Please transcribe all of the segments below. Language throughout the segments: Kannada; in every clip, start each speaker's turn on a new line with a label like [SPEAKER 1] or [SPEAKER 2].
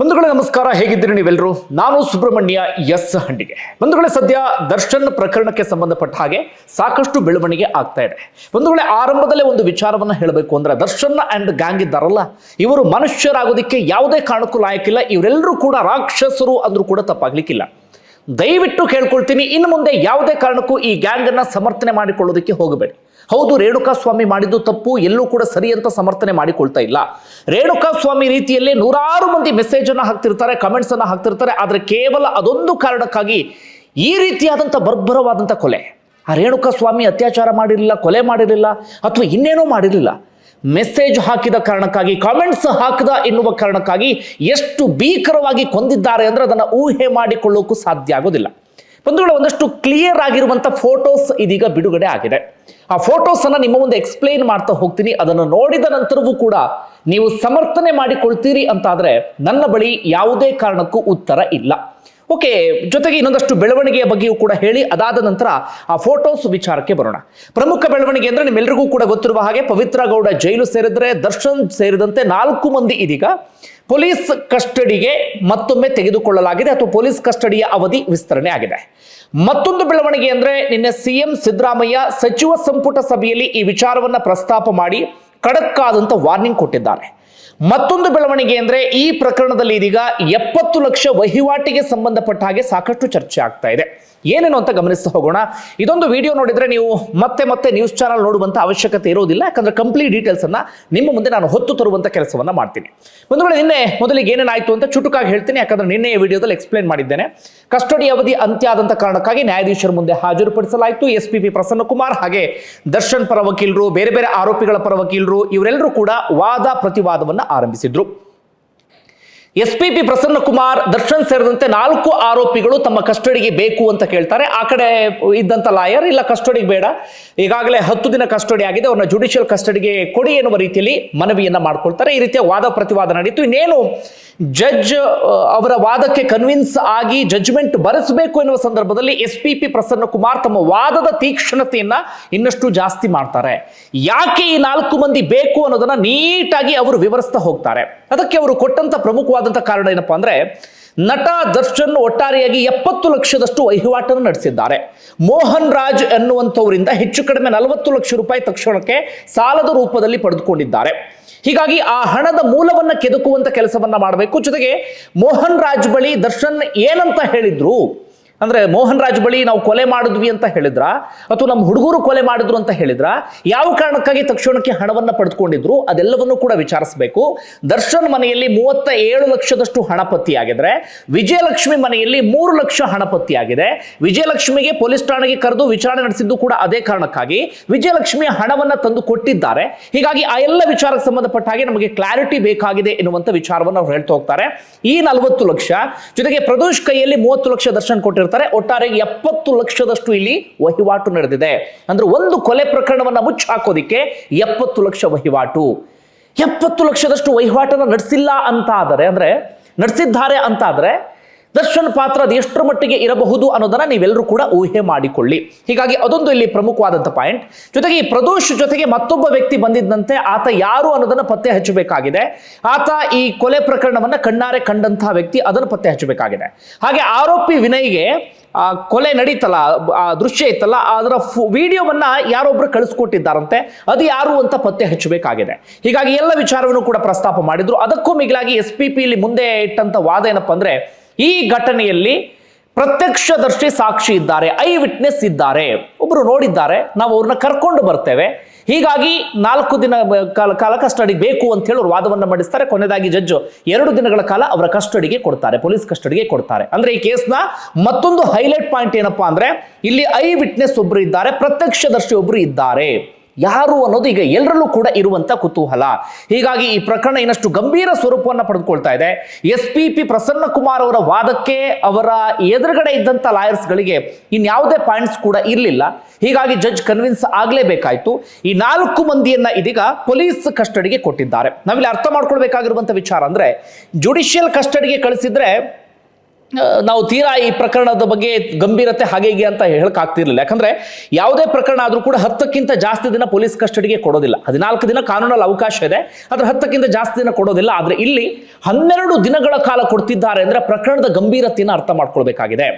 [SPEAKER 1] ಬಂಧುಗಳೇ, ನಮಸ್ಕಾರ. ಹೇಗಿದ್ದೀರಿ ನೀವೆಲ್ಲರೂ ನಾನು ಸುಬ್ರಹ್ಮಣ್ಯ ಎಸ್ ಹಂಡಿಗೆ. ಬಂಧುಗಳೇ, ಸದ್ಯ ದರ್ಶನ್ ಪ್ರಕರಣಕ್ಕೆ ಸಂಬಂಧಪಟ್ಟ ಹಾಗೆ ಸಾಕಷ್ಟು ಬೆಳವಣಿಗೆ ಆಗ್ತಾ ಇದೆ. ಬಂಧುಗಳೇ, ಆರಂಭದಲ್ಲೇ ಒಂದು ವಿಚಾರವನ್ನ ಹೇಳಬೇಕು ಅಂದ್ರೆ ದರ್ಶನ್ ಅಂಡ್ ಗ್ಯಾಂಗ್ ಇದ್ದಾರಲ್ಲ, ಇವರು ಮನುಷ್ಯರಾಗೋದಿಕ್ಕೆ ಯಾವುದೇ ಕಾರಣಕ್ಕೂ ಲಾಯಕ್ಕಿಲ್ಲ. ಇವರೆಲ್ಲರೂ ಕೂಡ ರಾಕ್ಷಸರು ಅಂದ್ರೂ ಕೂಡ ತಪ್ಪಾಗ್ಲಿಕ್ಕಿಲ್ಲ. ದಯವಿಟ್ಟು ಕೇಳ್ಕೊಳ್ತೀನಿ, ಇನ್ನು ಮುಂದೆ ಯಾವುದೇ ಕಾರಣಕ್ಕೂ ಈ ಗ್ಯಾಂಗ್ ಅನ್ನ ಸಮರ್ಥನೆ ಮಾಡಿಕೊಳ್ಳೋದಕ್ಕೆ ಹೋಗಬೇಡಿ. ಹೌದು ರೇಣುಕಾ ಸ್ವಾಮಿ ಮಾಡಿದ್ದು ತಪ್ಪು, ಎಲ್ಲೂ ಕೂಡ ಸರಿ ಅಂತ ಸಮರ್ಥನೆ ಮಾಡಿಕೊಳ್ತಾ ಇಲ್ಲ. ರೇಣುಕಾ ಸ್ವಾಮಿ ರೀತಿಯಲ್ಲೇ ನೂರಾರು ಮಂದಿ ಮೆಸೇಜ್ ಅನ್ನು ಹಾಕ್ತಿರ್ತಾರೆ ಕಮೆಂಟ್ಸ್ ಅನ್ನು ಹಾಕ್ತಿರ್ತಾರೆ, ಆದ್ರೆ ಕೇವಲ ಅದೊಂದು ಕಾರಣಕ್ಕಾಗಿ ಈ ರೀತಿಯಾದಂಥ ಬರ್ಬರವಾದಂತ ಕೊಲೆ. ಆ ರೇಣುಕಾ ಸ್ವಾಮಿ ಅತ್ಯಾಚಾರ ಮಾಡಿರಲಿಲ್ಲ, ಕೊಲೆ ಮಾಡಿರಲಿಲ್ಲ, ಅಥವಾ ಇನ್ನೇನೋ ಮಾಡಿರಲಿಲ್ಲ. ಮೆಸೇಜ್ ಹಾಕಿದ ಕಾರಣಕ್ಕಾಗಿ ಕಾಮೆಂಟ್ಸ್ ಹಾಕಿದ ಎನ್ನುವ ಕಾರಣಕ್ಕಾಗಿ ಎಷ್ಟು ಭೀಕರವಾಗಿ ಕೊಂದಿದ್ದಾರೆ ಅಂದರೆ ಅದನ್ನು ಊಹೆ ಮಾಡಿಕೊಳ್ಳೋಕ್ಕೂ ಸಾಧ್ಯ ಆಗೋದಿಲ್ಲ. ಬಂಧುಗಳು, ಒಂದಷ್ಟು ಕ್ಲಿಯರ್ ಆಗಿರುವಂಥ ಫೋಟೋಸ್ ಇದೀಗ ಬಿಡುಗಡೆ ಆಗಿದೆ. ಆ ಫೋಟೋಸ್ ಅನ್ನ ನಿಮ್ಮ ಮುಂದೆ ಎಕ್ಸ್ಪ್ಲೈನ್ ಮಾಡ್ತಾ ಹೋಗ್ತೀನಿ. ಅದನ್ನು ನೋಡಿದ ನಂತರವೂ ಕೂಡ ನೀವು ಸಮರ್ಥನೆ ಮಾಡಿಕೊಳ್ತೀರಿ ಅಂತಾದರೆ ನನ್ನ ಬಳಿ ಯಾವುದೇ ಕಾರಣಕ್ಕೂ ಉತ್ತರ ಇಲ್ಲ. ಓಕೆ, ಜೊತೆಗೆ ಇನ್ನೊಂದಷ್ಟು ಬೆಳವಣಿಗೆಯ ಬಗ್ಗೆಯೂ ಕೂಡ ಹೇಳಿ, ಅದಾದ ನಂತರ ಆ ಫೋಟೋಸ್ ವಿಚಾರಕ್ಕೆ ಬರೋಣ. ಪ್ರಮುಖ ಬೆಳವಣಿಗೆ ಅಂದ್ರೆ ನಿಮ್ಮೆಲ್ಲರಿಗೂ ಕೂಡ ಗೊತ್ತಿರುವ ಹಾಗೆ ಪವಿತ್ರ ಗೌಡ ಜೈಲು ಸೇರಿದ್ರೆ, ದರ್ಶನ್ ಸೇರಿದಂತೆ ನಾಲ್ಕು ಮಂದಿ ಇದೀಗ ಪೊಲೀಸ್ ಕಸ್ಟಡಿಗೆ ಮತ್ತೊಮ್ಮೆ ತೆಗೆದುಕೊಳ್ಳಲಾಗಿದೆ ಅಥವಾ ಪೊಲೀಸ್ ಕಸ್ಟಡಿಯ ಅವಧಿ ವಿಸ್ತರಣೆ ಆಗಿದೆ. ಮತ್ತೊಂದು ಬೆಳವಣಿಗೆ ಅಂದ್ರೆ ನಿನ್ನೆ ಸಿಎಂ ಸಿದ್ದರಾಮಯ್ಯ ಸಚಿವ ಸಂಪುಟ ಸಭೆಯಲ್ಲಿ ಈ ವಿಚಾರವನ್ನ ಪ್ರಸ್ತಾಪ ಮಾಡಿ ಖಡಕ್ ವಾರ್ನಿಂಗ್ ಕೊಟ್ಟಿದ್ದಾರೆ. ಮತ್ತೊಂದು ಬೆಳವಣಿಗೆ ಅಂದ್ರೆ ಈ ಪ್ರಕರಣದಲ್ಲಿ ಇದೀಗ ಎಪ್ಪತ್ತು ಲಕ್ಷ ವಹಿವಾಟಿಗೆ ಸಂಬಂಧಪಟ್ಟ ಹಾಗೆ ಸಾಕಷ್ಟು ಚರ್ಚೆ ಆಗ್ತಾ ಇದೆ. ಏನೇನು ಅಂತ ಗಮನಿಸ್ತಾ ಹೋಗೋಣ. ಇದೊಂದು ವಿಡಿಯೋ ನೋಡಿದ್ರೆ ನೀವು ಮತ್ತೆ ಮತ್ತೆ ನ್ಯೂಸ್ ಚಾನಲ್ ನೋಡುವಂತ ಅವಶ್ಯಕತೆ ಇರೋದಿಲ್ಲ. ಯಾಕಂದ್ರೆ ಕಂಪ್ಲೀಟ್ ಡೀಟೇಲ್ಸ್ ಅನ್ನ ನಿಮ್ಮ ಮುಂದೆ ನಾನು ಹೊತ್ತು ತರುವಂತ ಕೆಲಸವನ್ನ ಮಾಡ್ತೀನಿ. ಒಂದು ವೇಳೆ ನಿನ್ನೆ ಮೊದಲಿಗೆ ಏನೇನಾಯ್ತು ಅಂತ ಚುಟುಕಾಗಿ ಹೇಳ್ತೀನಿ. ಯಾಕಂದ್ರೆ ನಿನ್ನೆ ವಿಡಿಯೋದಲ್ಲಿ ಎಕ್ಸ್ಪ್ಲೇನ್ ಮಾಡಿದ್ದೇನೆ. ಕಸ್ಟಡಿ ಅವಧಿ ಅಂತ್ಯ ಆದಂತ ಕಾರಣಕ್ಕಾಗಿ ನ್ಯಾಯಾಧೀಶರ ಮುಂದೆ ಹಾಜರುಪಡಿಸಲಾಯಿತು. ಎಸ್ ಪಿ ಪಿ ಪ್ರಸನ್ನಕುಮಾರ್ ಹಾಗೆ ದರ್ಶನ್ ಪರ ವಕೀಲರು, ಬೇರೆ ಬೇರೆ ಆರೋಪಿಗಳ ಪರ ವಕೀಲರು, ಇವರೆಲ್ಲರೂ ಕೂಡ ವಾದ ಪ್ರತಿವಾದವನ್ನ ಆರಂಭಿಸಿದ್ರು. S P P Prasanna Kumar Darshan ಸೇರಿದಂತೆ ನಾಲ್ಕು ಆರೋಪಿಗಳು ತಮ್ಮ ಕಸ್ಟಡಿಗೆ ಬೇಕು ಅಂತ ಕೇಳ್ತಾರೆ. ಆ ಕಡೆ ಇದ್ದಂತ ಲಾಯರ್, ಇಲ್ಲ ಕಸ್ಟಡಿಗೆ ಬೇಡ. ಈಗಾಗಲೇ ಹತ್ತು ದಿನ ಕಸ್ಟಡಿ ಆಗಿದೆ. ಅವ್ರನ್ನ ಜುಡಿಷಿಯಲ್ ಕಸ್ಟಡಿಗೆ ಕೊಡಿ ಎನ್ನುವ ರೀತಿಯಲ್ಲಿ ಮನವಿಯನ್ನ ಮಾಡ್ಕೊಳ್ತಾರೆ. ಈ ರೀತಿಯ ವಾದ ಪ್ರತಿವಾದ ನಡೀತು ಇನ್ನೇನು, ಜಡ್ಜ್ ಅವರ ವಾದಕ್ಕೆ ಕನ್ವಿನ್ಸ್ ಆಗಿ ಜಡ್ಜ್ಮೆಂಟ್ ಬರೆಸಬೇಕು ಎನ್ನುವ ಸಂದರ್ಭದಲ್ಲಿ S P P Prasanna Kumar ತಮ್ಮ ವಾದದ ತೀಕ್ಷ್ಣತೆಯನ್ನ ಇನ್ನಷ್ಟು ಜಾಸ್ತಿ ಮಾಡ್ತಾರೆ. ಯಾಕೆ ಈ ನಾಲ್ಕು ಮಂದಿ ಬೇಕು ಅನ್ನೋದನ್ನ ನೀಟಾಗಿ ಅವರು ವಿವರಿಸ್ತಾ ಹೋಗ್ತಾರೆ. ಅದಕ್ಕೆ ಅವರು ಕೊಟ್ಟಂತ ಪ್ರಮುಖವಾದಂತ ಕಾರಣ ಏನಪ್ಪಾ ಅಂದ್ರೆ ನಟ ದರ್ಶನ್ ಒಟ್ಟಾರೆಯಾಗಿ ಎಪ್ಪತ್ತು ಲಕ್ಷದಷ್ಟು ವಹಿವಾಟನ್ನು ನಡೆಸಿದ್ದಾರೆ. ಮೋಹನ್ ರಾಜ್ ಎನ್ನುವಂಥವರಿಂದ ಹೆಚ್ಚು ಕಡಿಮೆ ನಲವತ್ತು ಲಕ್ಷ ರೂಪಾಯಿ ತಕ್ಷಣಕ್ಕೆ ಸಾಲದ ರೂಪದಲ್ಲಿ ಪಡೆದುಕೊಂಡಿದ್ದಾರೆ. ಹೀಗಾಗಿ ಆ ಹಣದ ಮೂಲವನ್ನ ಕೆದಕುವಂತ ಕೆಲಸವನ್ನ ಮಾಡಬೇಕು. ಜೊತೆಗೆ ಮೋಹನ್ ರಾಜ್ ಬಳಿ ದರ್ಶನ್ ಏನಂತ ಹೇಳಿದ್ರು? ಅಂದ್ರೆ ಮೋಹನ್ ರಾಜ್ ಬಳಿ ನಾವು ಕೊಲೆ ಮಾಡಿದ್ವಿ ಅಂತ ಹೇಳಿದ್ರ? ಅಥವಾ ನಮ್ಮ ಹುಡುಗರು ಕೊಲೆ ಮಾಡಿದ್ರು ಅಂತ ಹೇಳಿದ್ರ? ಯಾವ ಕಾರಣಕ್ಕಾಗಿ ತಕ್ಷಣಕ್ಕೆ ಹಣವನ್ನ ಪಡೆದುಕೊಂಡಿದ್ರು? ಅದೆಲ್ಲವನ್ನು ಕೂಡ ವಿಚಾರಿಸಬೇಕು. ದರ್ಶನ್ ಮನೆಯಲ್ಲಿ ಮೂವತ್ತ ಏಳು ಲಕ್ಷದಷ್ಟು ಹಣ ಪತ್ತೆಯಾಗಿದ್ರೆ, ವಿಜಯಲಕ್ಷ್ಮಿ ಮನೆಯಲ್ಲಿ ಮೂರು ಲಕ್ಷ ಹಣ ಪತ್ತೆಯಾಗಿದೆ. ವಿಜಯಲಕ್ಷ್ಮಿಗೆ ಪೊಲೀಸ್ ಠಾಣೆಗೆ ಕರೆದು ವಿಚಾರಣೆ ನಡೆಸಿದ್ದು ಕೂಡ ಅದೇ ಕಾರಣಕ್ಕಾಗಿ ವಿಜಯಲಕ್ಷ್ಮಿಯ ಹಣವನ್ನ ತಂದು ಕೊಟ್ಟಿದ್ದಾರೆ. ಹೀಗಾಗಿ ಆ ಎಲ್ಲ ವಿಚಾರಕ್ಕೆ ಸಂಬಂಧಪಟ್ಟ ಹಾಗೆ ನಮಗೆ ಕ್ಲಾರಿಟಿ ಬೇಕಾಗಿದೆ ಎನ್ನುವಂತ ವಿಚಾರವನ್ನು ಅವ್ರು ಹೇಳ್ತಾ ಹೋಗ್ತಾರೆ. ಈ ನಲವತ್ತು ಲಕ್ಷ, ಜೊತೆಗೆ ಪ್ರದೋಷ್ ಕೈಯಲ್ಲಿ ಮೂವತ್ತು ಲಕ್ಷ ದರ್ಶನ್ ಒಟ್ಟಾರೆ ಎಪ್ಪತ್ತು ಲಕ್ಷದಷ್ಟು ಇಲ್ಲಿ ವಹಿವಾಟು ನಡೆದಿದೆ. ಅಂದ್ರೆ ಒಂದು ಕೊಲೆ ಪ್ರಕರಣವನ್ನ ಮುಚ್ಚಿ ಹಾಕೋದಿಕ್ಕೆ ಎಪ್ಪತ್ತು ಲಕ್ಷ ವಹಿವಾಟು. ಎಪ್ಪತ್ತು ಲಕ್ಷದಷ್ಟು ವಹಿವಾಟನ್ನು ನಡೆಸಿಲ್ಲ ಅಂತ ಆದರೆ ಅಂದ್ರೆ, ನಡೆಸಿದ್ದಾರೆ ಅಂತ ಆದ್ರೆ ದರ್ಶನ್ ಪಾತ್ರ ಅದು ಎಷ್ಟರ ಮಟ್ಟಿಗೆ ಇರಬಹುದು ಅನ್ನೋದನ್ನ ನೀವೆಲ್ಲರೂ ಕೂಡ ಊಹೆ ಮಾಡಿಕೊಳ್ಳಿ. ಹೀಗಾಗಿ ಅದೊಂದು ಇಲ್ಲಿ ಪ್ರಮುಖವಾದಂಥ ಪಾಯಿಂಟ್ ಜೊತೆಗೆ ಈ ಪ್ರದೋಷ್ ಜೊತೆಗೆ ಮತ್ತೊಬ್ಬ ವ್ಯಕ್ತಿ ಬಂದಿದ್ದಂತೆ ಆತ ಯಾರು ಅನ್ನೋದನ್ನ ಪತ್ತೆ ಹಚ್ಚಬೇಕಾಗಿದೆ. ಆತ ಈ ಕೊಲೆ ಪ್ರಕರಣವನ್ನ ಕಣ್ಣಾರೆ ಕಂಡಂತಹ ವ್ಯಕ್ತಿ ಅದನ್ನು ಪತ್ತೆ ಹಚ್ಚಬೇಕಾಗಿದೆ. ಹಾಗೆ ಆರೋಪಿ ವಿನಯ್ಗೆ, ಆ, ಕೊಲೆ ನಡೀತಲ್ಲ, ಆ, ದೃಶ್ಯ ಇತ್ತಲ್ಲ, ಅದರ ವಿಡಿಯೋವನ್ನ ಯಾರೊಬ್ರು ಕಳಿಸ್ಕೊಟ್ಟಿದ್ದಾರಂತೆ, ಅದು ಯಾರು ಅಂತ ಪತ್ತೆ ಹಚ್ಚಬೇಕಾಗಿದೆ. ಹೀಗಾಗಿ ಎಲ್ಲ ವಿಚಾರವನ್ನು ಕೂಡ ಪ್ರಸ್ತಾಪ ಮಾಡಿದ್ರು. ಅದಕ್ಕೂ ಮಿಗಿಲಾಗಿ ಎಸ್ ಪಿ ಪಿ ಇಲ್ಲಿ ಮುಂದೆ ಇಟ್ಟಂತ ವಾದ ಏನಪ್ಪ ಅಂದ್ರೆ ಈ ಘಟನೆಯಲ್ಲಿ ಪ್ರತ್ಯಕ್ಷದರ್ಶಿ ಸಾಕ್ಷಿ ಇದ್ದಾರೆ, ಐ ವಿಟ್ನೆಸ್ ಇದ್ದಾರೆ. ಒಬ್ರು ನೋಡಿದ್ದಾರೆ, ನಾವು ಅವ್ರನ್ನ ಕರ್ಕೊಂಡು ಬರ್ತೇವೆ. ಹೀಗಾಗಿ ನಾಲ್ಕು ದಿನ ಕಾಲ ಕಾಲ ಕಸ್ಟಡಿ ಬೇಕು ಅಂತ ಹೇಳಿ ವಾದವನ್ನು ಮಂಡಿಸ್ತಾರೆ. ಕೊನೆಯದಾಗಿ ಜಜ್ಜು ಎರಡು ದಿನಗಳ ಕಾಲ ಅವರ ಕಸ್ಟಡಿಗೆ ಕೊಡ್ತಾರೆ, ಪೊಲೀಸ್ ಕಸ್ಟಡಿಗೆ ಕೊಡ್ತಾರೆ. ಅಂದ್ರೆ ಈ ಕೇಸ್ನ ಮತ್ತೊಂದು ಹೈಲೈಟ್ ಪಾಯಿಂಟ್ ಏನಪ್ಪಾ ಅಂದ್ರೆ, ಇಲ್ಲಿ ಐ ವಿಟ್ನೆಸ್ ಒಬ್ರು ಇದ್ದಾರೆ, ಪ್ರತ್ಯಕ್ಷದರ್ಶಿ ಒಬ್ರು ಇದ್ದಾರೆ. ಯಾರು ಅನ್ನೋದು ಈಗ ಎಲ್ಲರಲ್ಲೂ ಕೂಡ ಇರುವಂತ ಕುತೂಹಲ. ಹೀಗಾಗಿ ಈ ಪ್ರಕರಣ ಇನ್ನಷ್ಟು ಗಂಭೀರ ಸ್ವರೂಪವನ್ನು ಪಡೆದುಕೊಳ್ತಾ ಇದೆ. S P P Prasanna Kumar ಅವರ ವಾದಕ್ಕೆ ಅವರ ಎದುರುಗಡೆ ಇದ್ದಂತ ಲಾಯರ್ಸ್ಗಳಿಗೆ ಇನ್ಯಾವುದೇ ಪಾಯಿಂಟ್ಸ್ ಕೂಡ ಇರಲಿಲ್ಲ. ಹೀಗಾಗಿ ಜಡ್ಜ್ ಕನ್ವಿನ್ಸ್ ಆಗಲೇಬೇಕಾಯಿತು. ಈ ನಾಲ್ಕು ಮಂದಿಯನ್ನ ಇದೀಗ ಪೊಲೀಸ್ ಕಸ್ಟಡಿಗೆ ಕೊಟ್ಟಿದ್ದಾರೆ. ನಾವಿಲ್ಲಿ ಅರ್ಥ ಮಾಡ್ಕೊಳ್ಬೇಕಾಗಿರುವಂತ ವಿಚಾರ ಅಂದ್ರೆ, ಜುಡಿಷಿಯಲ್ ಕಸ್ಟಡಿಗೆ ಕಳಿಸಿದ್ರೆ ನಾವು ತೀರಾ ಈ ಪ್ರಕರಣದ ಬಗ್ಗೆ ಗಂಭೀರತೆ ಹಾಗೆ ಹೀಗೆ ಅಂತ ಹೇಳಕ್ ಆಗ್ತಿರ್ಲಿಲ್ಲ ಯಾಕಂದ್ರೆ ಯಾವುದೇ ಪ್ರಕರಣ ಆದ್ರೂ ಕೂಡ ಹತ್ತಕ್ಕಿಂತ ಜಾಸ್ತಿ ದಿನ ಪೊಲೀಸ್ ಕಸ್ಟಡಿಗೆ ಕೊಡೋದಿಲ್ಲ. ಹದಿನಾಲ್ಕು ದಿನ ಕಾನೂನಲ್ಲಿ ಅವಕಾಶ ಇದೆ, ಆದ್ರೆ ಹತ್ತಕ್ಕಿಂತ ಜಾಸ್ತಿ ದಿನ ಕೊಡೋದಿಲ್ಲ. ಆದ್ರೆ ಇಲ್ಲಿ ಹನ್ನೆರಡು ದಿನಗಳ ಕಾಲ ಕೊಡ್ತಿದ್ದಾರೆ ಅಂದ್ರೆ ಪ್ರಕರಣದ ಗಂಭೀರತೆಯನ್ನು ಅರ್ಥ ಮಾಡ್ಕೊಳ್ಬೇಕಾಗಿದೆ.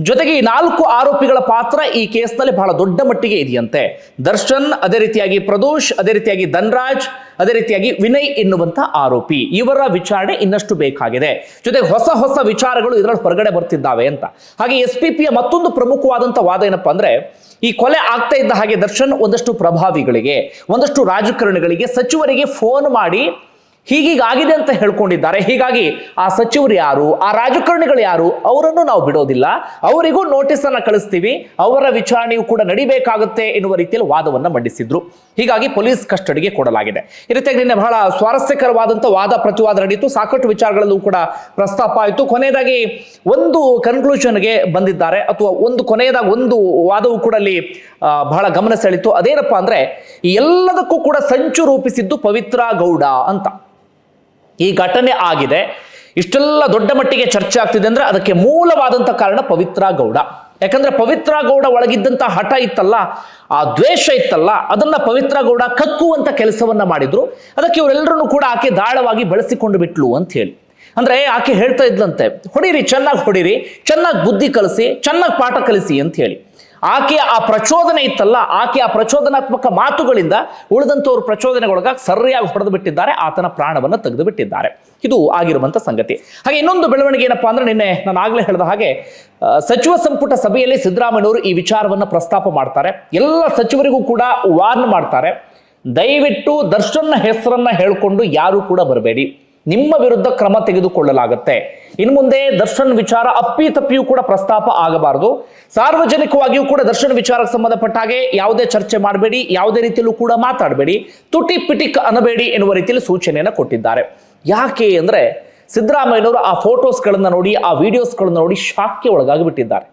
[SPEAKER 1] ಜೊತೆಗೆ ಈ ನಾಲ್ಕು ಆರೋಪಿಗಳ ಪಾತ್ರ ಈ ಕೇಸ್ನಲ್ಲಿ ಬಹಳ ದೊಡ್ಡ ಮಟ್ಟಿಗೆ ಇದೆಯಂತೆ. ದರ್ಶನ್, ಅದೇ ರೀತಿಯಾಗಿ ಪ್ರದೋಷ್, ಅದೇ ರೀತಿಯಾಗಿ ಧನ್ರಾಜ್, ಅದೇ ರೀತಿಯಾಗಿ ವಿನಯ್ ಎನ್ನುವಂತ ಆರೋಪಿ. ಇವರ ವಿಚಾರಣೆ ಇನ್ನಷ್ಟು ಬೇಕಾಗಿದೆ. ಜೊತೆಗೆ ಹೊಸ ಹೊಸ ವಿಚಾರಗಳು ಇದರಲ್ಲಿ ಹೊರಗಡೆ ಬರ್ತಿದ್ದಾವೆ ಅಂತ. ಹಾಗೆ ಎಸ್ ಪಿ ಪಿಯ ಮತ್ತೊಂದು ಪ್ರಮುಖವಾದಂತ ವಾದ ಏನಪ್ಪಾ ಅಂದ್ರೆ, ಈ ಕೊಲೆ ಆಗ್ತಾ ಇದ್ದ ಹಾಗೆ ದರ್ಶನ್ ಒಂದಷ್ಟು ಪ್ರಭಾವಿಗಳಿಗೆ, ಒಂದಷ್ಟು ರಾಜಕಾರಣಿಗಳಿಗೆ ಸಚಿವರಿಗೆ ಫೋನ್ ಮಾಡಿ ಹೀಗೀಗಾಗಿದೆ ಅಂತ ಹೇಳ್ಕೊಂಡಿದ್ದಾರೆ. ಹೀಗಾಗಿ ಆ ಸಚಿವರು ಯಾರು, ಆ ರಾಜಕಾರಣಿಗಳು ಯಾರು, ಅವರನ್ನು ನಾವು ಬಿಡೋದಿಲ್ಲ. ಅವರಿಗೂ ನೋಟಿಸ್ ಅನ್ನ ಕಳಿಸ್ತೀವಿ. ಅವರ ವಿಚಾರಣೆಯು ಕೂಡ ನಡಿಬೇಕಾಗುತ್ತೆ ಎನ್ನುವ ರೀತಿಯಲ್ಲಿ ವಾದವನ್ನು ಮಂಡಿಸಿದ್ರು. ಹೀಗಾಗಿ ಪೊಲೀಸ್ ಕಸ್ಟಡಿಗೆ ಕೊಡಲಾಗಿದೆ. ಈ ರೀತಿಯಾಗಿ ನಿನ್ನೆ ಬಹಳ ಸ್ವಾರಸ್ಯಕರವಾದಂಥ ವಾದ ಪ್ರತಿವಾದ ನಡೆಯಿತು. ಸಾಕಷ್ಟು ವಿಚಾರಗಳಲ್ಲೂ ಕೂಡ ಪ್ರಸ್ತಾಪ ಆಯಿತು. ಕೊನೆಯದಾಗಿ ಒಂದು ಕನ್ಕ್ಲೂಷನ್ಗೆ ಬಂದಿದ್ದಾರೆ. ಅಥವಾ ಒಂದು ಕೊನೆಯದಾಗಿ ಒಂದು ವಾದವು ಕೂಡ ಅಲ್ಲಿ ಬಹಳ ಗಮನ ಸೆಳೀತು ಅದೇನಪ್ಪ ಅಂದ್ರೆ, ಎಲ್ಲದಕ್ಕೂ ಕೂಡ ಸಂಚು ರೂಪಿಸಿದ್ದು ಪವಿತ್ರ ಗೌಡ ಅಂತ. ಈ ಘಟನೆ ಆಗಿದೆ. ಇಷ್ಟೆಲ್ಲ ದೊಡ್ಡ ಮಟ್ಟಿಗೆ ಚರ್ಚೆ ಆಗ್ತಿದೆ ಅಂದ್ರೆ ಅದಕ್ಕೆ ಮೂಲವಾದಂತ ಕಾರಣ ಪವಿತ್ರ ಗೌಡ. ಯಾಕಂದ್ರೆ ಪವಿತ್ರ ಗೌಡ ಒಳಗಿದ್ದಂಥ ಹಠ ಇತ್ತಲ್ಲ, ಆ ದ್ವೇಷ ಇತ್ತಲ್ಲ, ಅದನ್ನ ಪವಿತ್ರ ಗೌಡ ಕಕ್ಕುವಂತ ಕೆಲಸವನ್ನ ಮಾಡಿದ್ರು. ಅದಕ್ಕೆ ಇವರೆಲ್ಲರನ್ನು ಕೂಡ ಆಕೆ ದಾಳವಾಗಿ ಬಳಸಿಕೊಂಡು ಬಿಟ್ಲು ಅಂತ ಹೇಳಿ. ಅಂದ್ರೆ ಆಕೆ ಹೇಳ್ತಾ ಇದ್ಲಂತೆ, ಹೊಡಿರಿ, ಚೆನ್ನಾಗಿ ಹೊಡಿರಿ, ಚೆನ್ನಾಗಿ ಬುದ್ಧಿ ಕಲಿಸಿ, ಚೆನ್ನಾಗಿ ಪಾಠ ಕಲಿಸಿ ಅಂತ ಹೇಳಿ. ಆಕೆಯ ಆ ಪ್ರಚೋದನೆ ಇತ್ತಲ್ಲ ಆಕೆ ಆ ಪ್ರಚೋದನಾತ್ಮಕ ಮಾತುಗಳಿಂದ ಉಳಿದಂತವರು ಪ್ರಚೋದನೆಗೊಳಗಾಗಿ ಸರಿಯಾಗಿ ಹೊಡೆದು ಬಿಟ್ಟಿದ್ದಾರೆ ಆತನ ಪ್ರಾಣವನ್ನು ತೆಗೆದು ಬಿಟ್ಟಿದ್ದಾರೆ ಇದು ಆಗಿರುವಂತ ಸಂಗತಿ. ಹಾಗೆ ಇನ್ನೊಂದು ಬೆಳವಣಿಗೆ ಏನಪ್ಪಾ ಅಂದ್ರೆ ನಿನ್ನೆ ನಾನು ಆಗಲೇ ಹೇಳಿದ ಹಾಗೆ ಸಚಿವ ಸಂಪುಟ ಸಭೆಯಲ್ಲಿ ಸಿದ್ದರಾಮಯ್ಯವರು ಈ ವಿಚಾರವನ್ನು ಪ್ರಸ್ತಾಪ ಮಾಡ್ತಾರೆ. ಎಲ್ಲ ಸಚಿವರಿಗೂ ಕೂಡ ವಾರ್ನ್ ಮಾಡ್ತಾರೆ. ದಯವಿಟ್ಟು ದರ್ಶನ್ನ ಹೆಸರನ್ನ ಹೇಳ್ಕೊಂಡು ಯಾರು ಕೂಡ ಬರಬೇಡಿ. ನಿಮ್ಮ ವಿರುದ್ಧ ಕ್ರಮ ತೆಗೆದುಕೊಳ್ಳಲಾಗುತ್ತೆ. ಇನ್ನು ಮುಂದೆ ದರ್ಶನ್ ವಿಚಾರ ಅಪ್ಪಿ ತಪ್ಪಿಯೂ ಕೂಡ ಪ್ರಸ್ತಾಪ ಆಗಬಾರದು. ಸಾರ್ವಜನಿಕವಾಗಿಯೂ ಕೂಡ ದರ್ಶನ್ ವಿಚಾರಕ್ಕೆ ಸಂಬಂಧಪಟ್ಟ ಹಾಗೆ ಯಾವುದೇ ಚರ್ಚೆ ಮಾಡಬೇಡಿ, ಯಾವುದೇ ರೀತಿಯಲ್ಲೂ ಕೂಡ ಮಾತಾಡಬೇಡಿ, ತುಟಿ ಪಿಟಿಕ್ ಅನ್ನಬೇಡಿ ಎನ್ನುವ ರೀತಿಯಲ್ಲಿ ಸೂಚನೆಯನ್ನು ಕೊಟ್ಟಿದ್ದಾರೆ. ಯಾಕೆ ಅಂದ್ರೆ ಸಿದ್ದರಾಮಯ್ಯನವರು ಆ ಫೋಟೋಸ್ಗಳನ್ನು ನೋಡಿ, ಆ ವಿಡಿಯೋಸ್ಗಳನ್ನ ನೋಡಿ ಶಾಕ್ಗೆ ಒಳಗಾಗಿಬಿಟ್ಟಿದ್ದಾರೆ.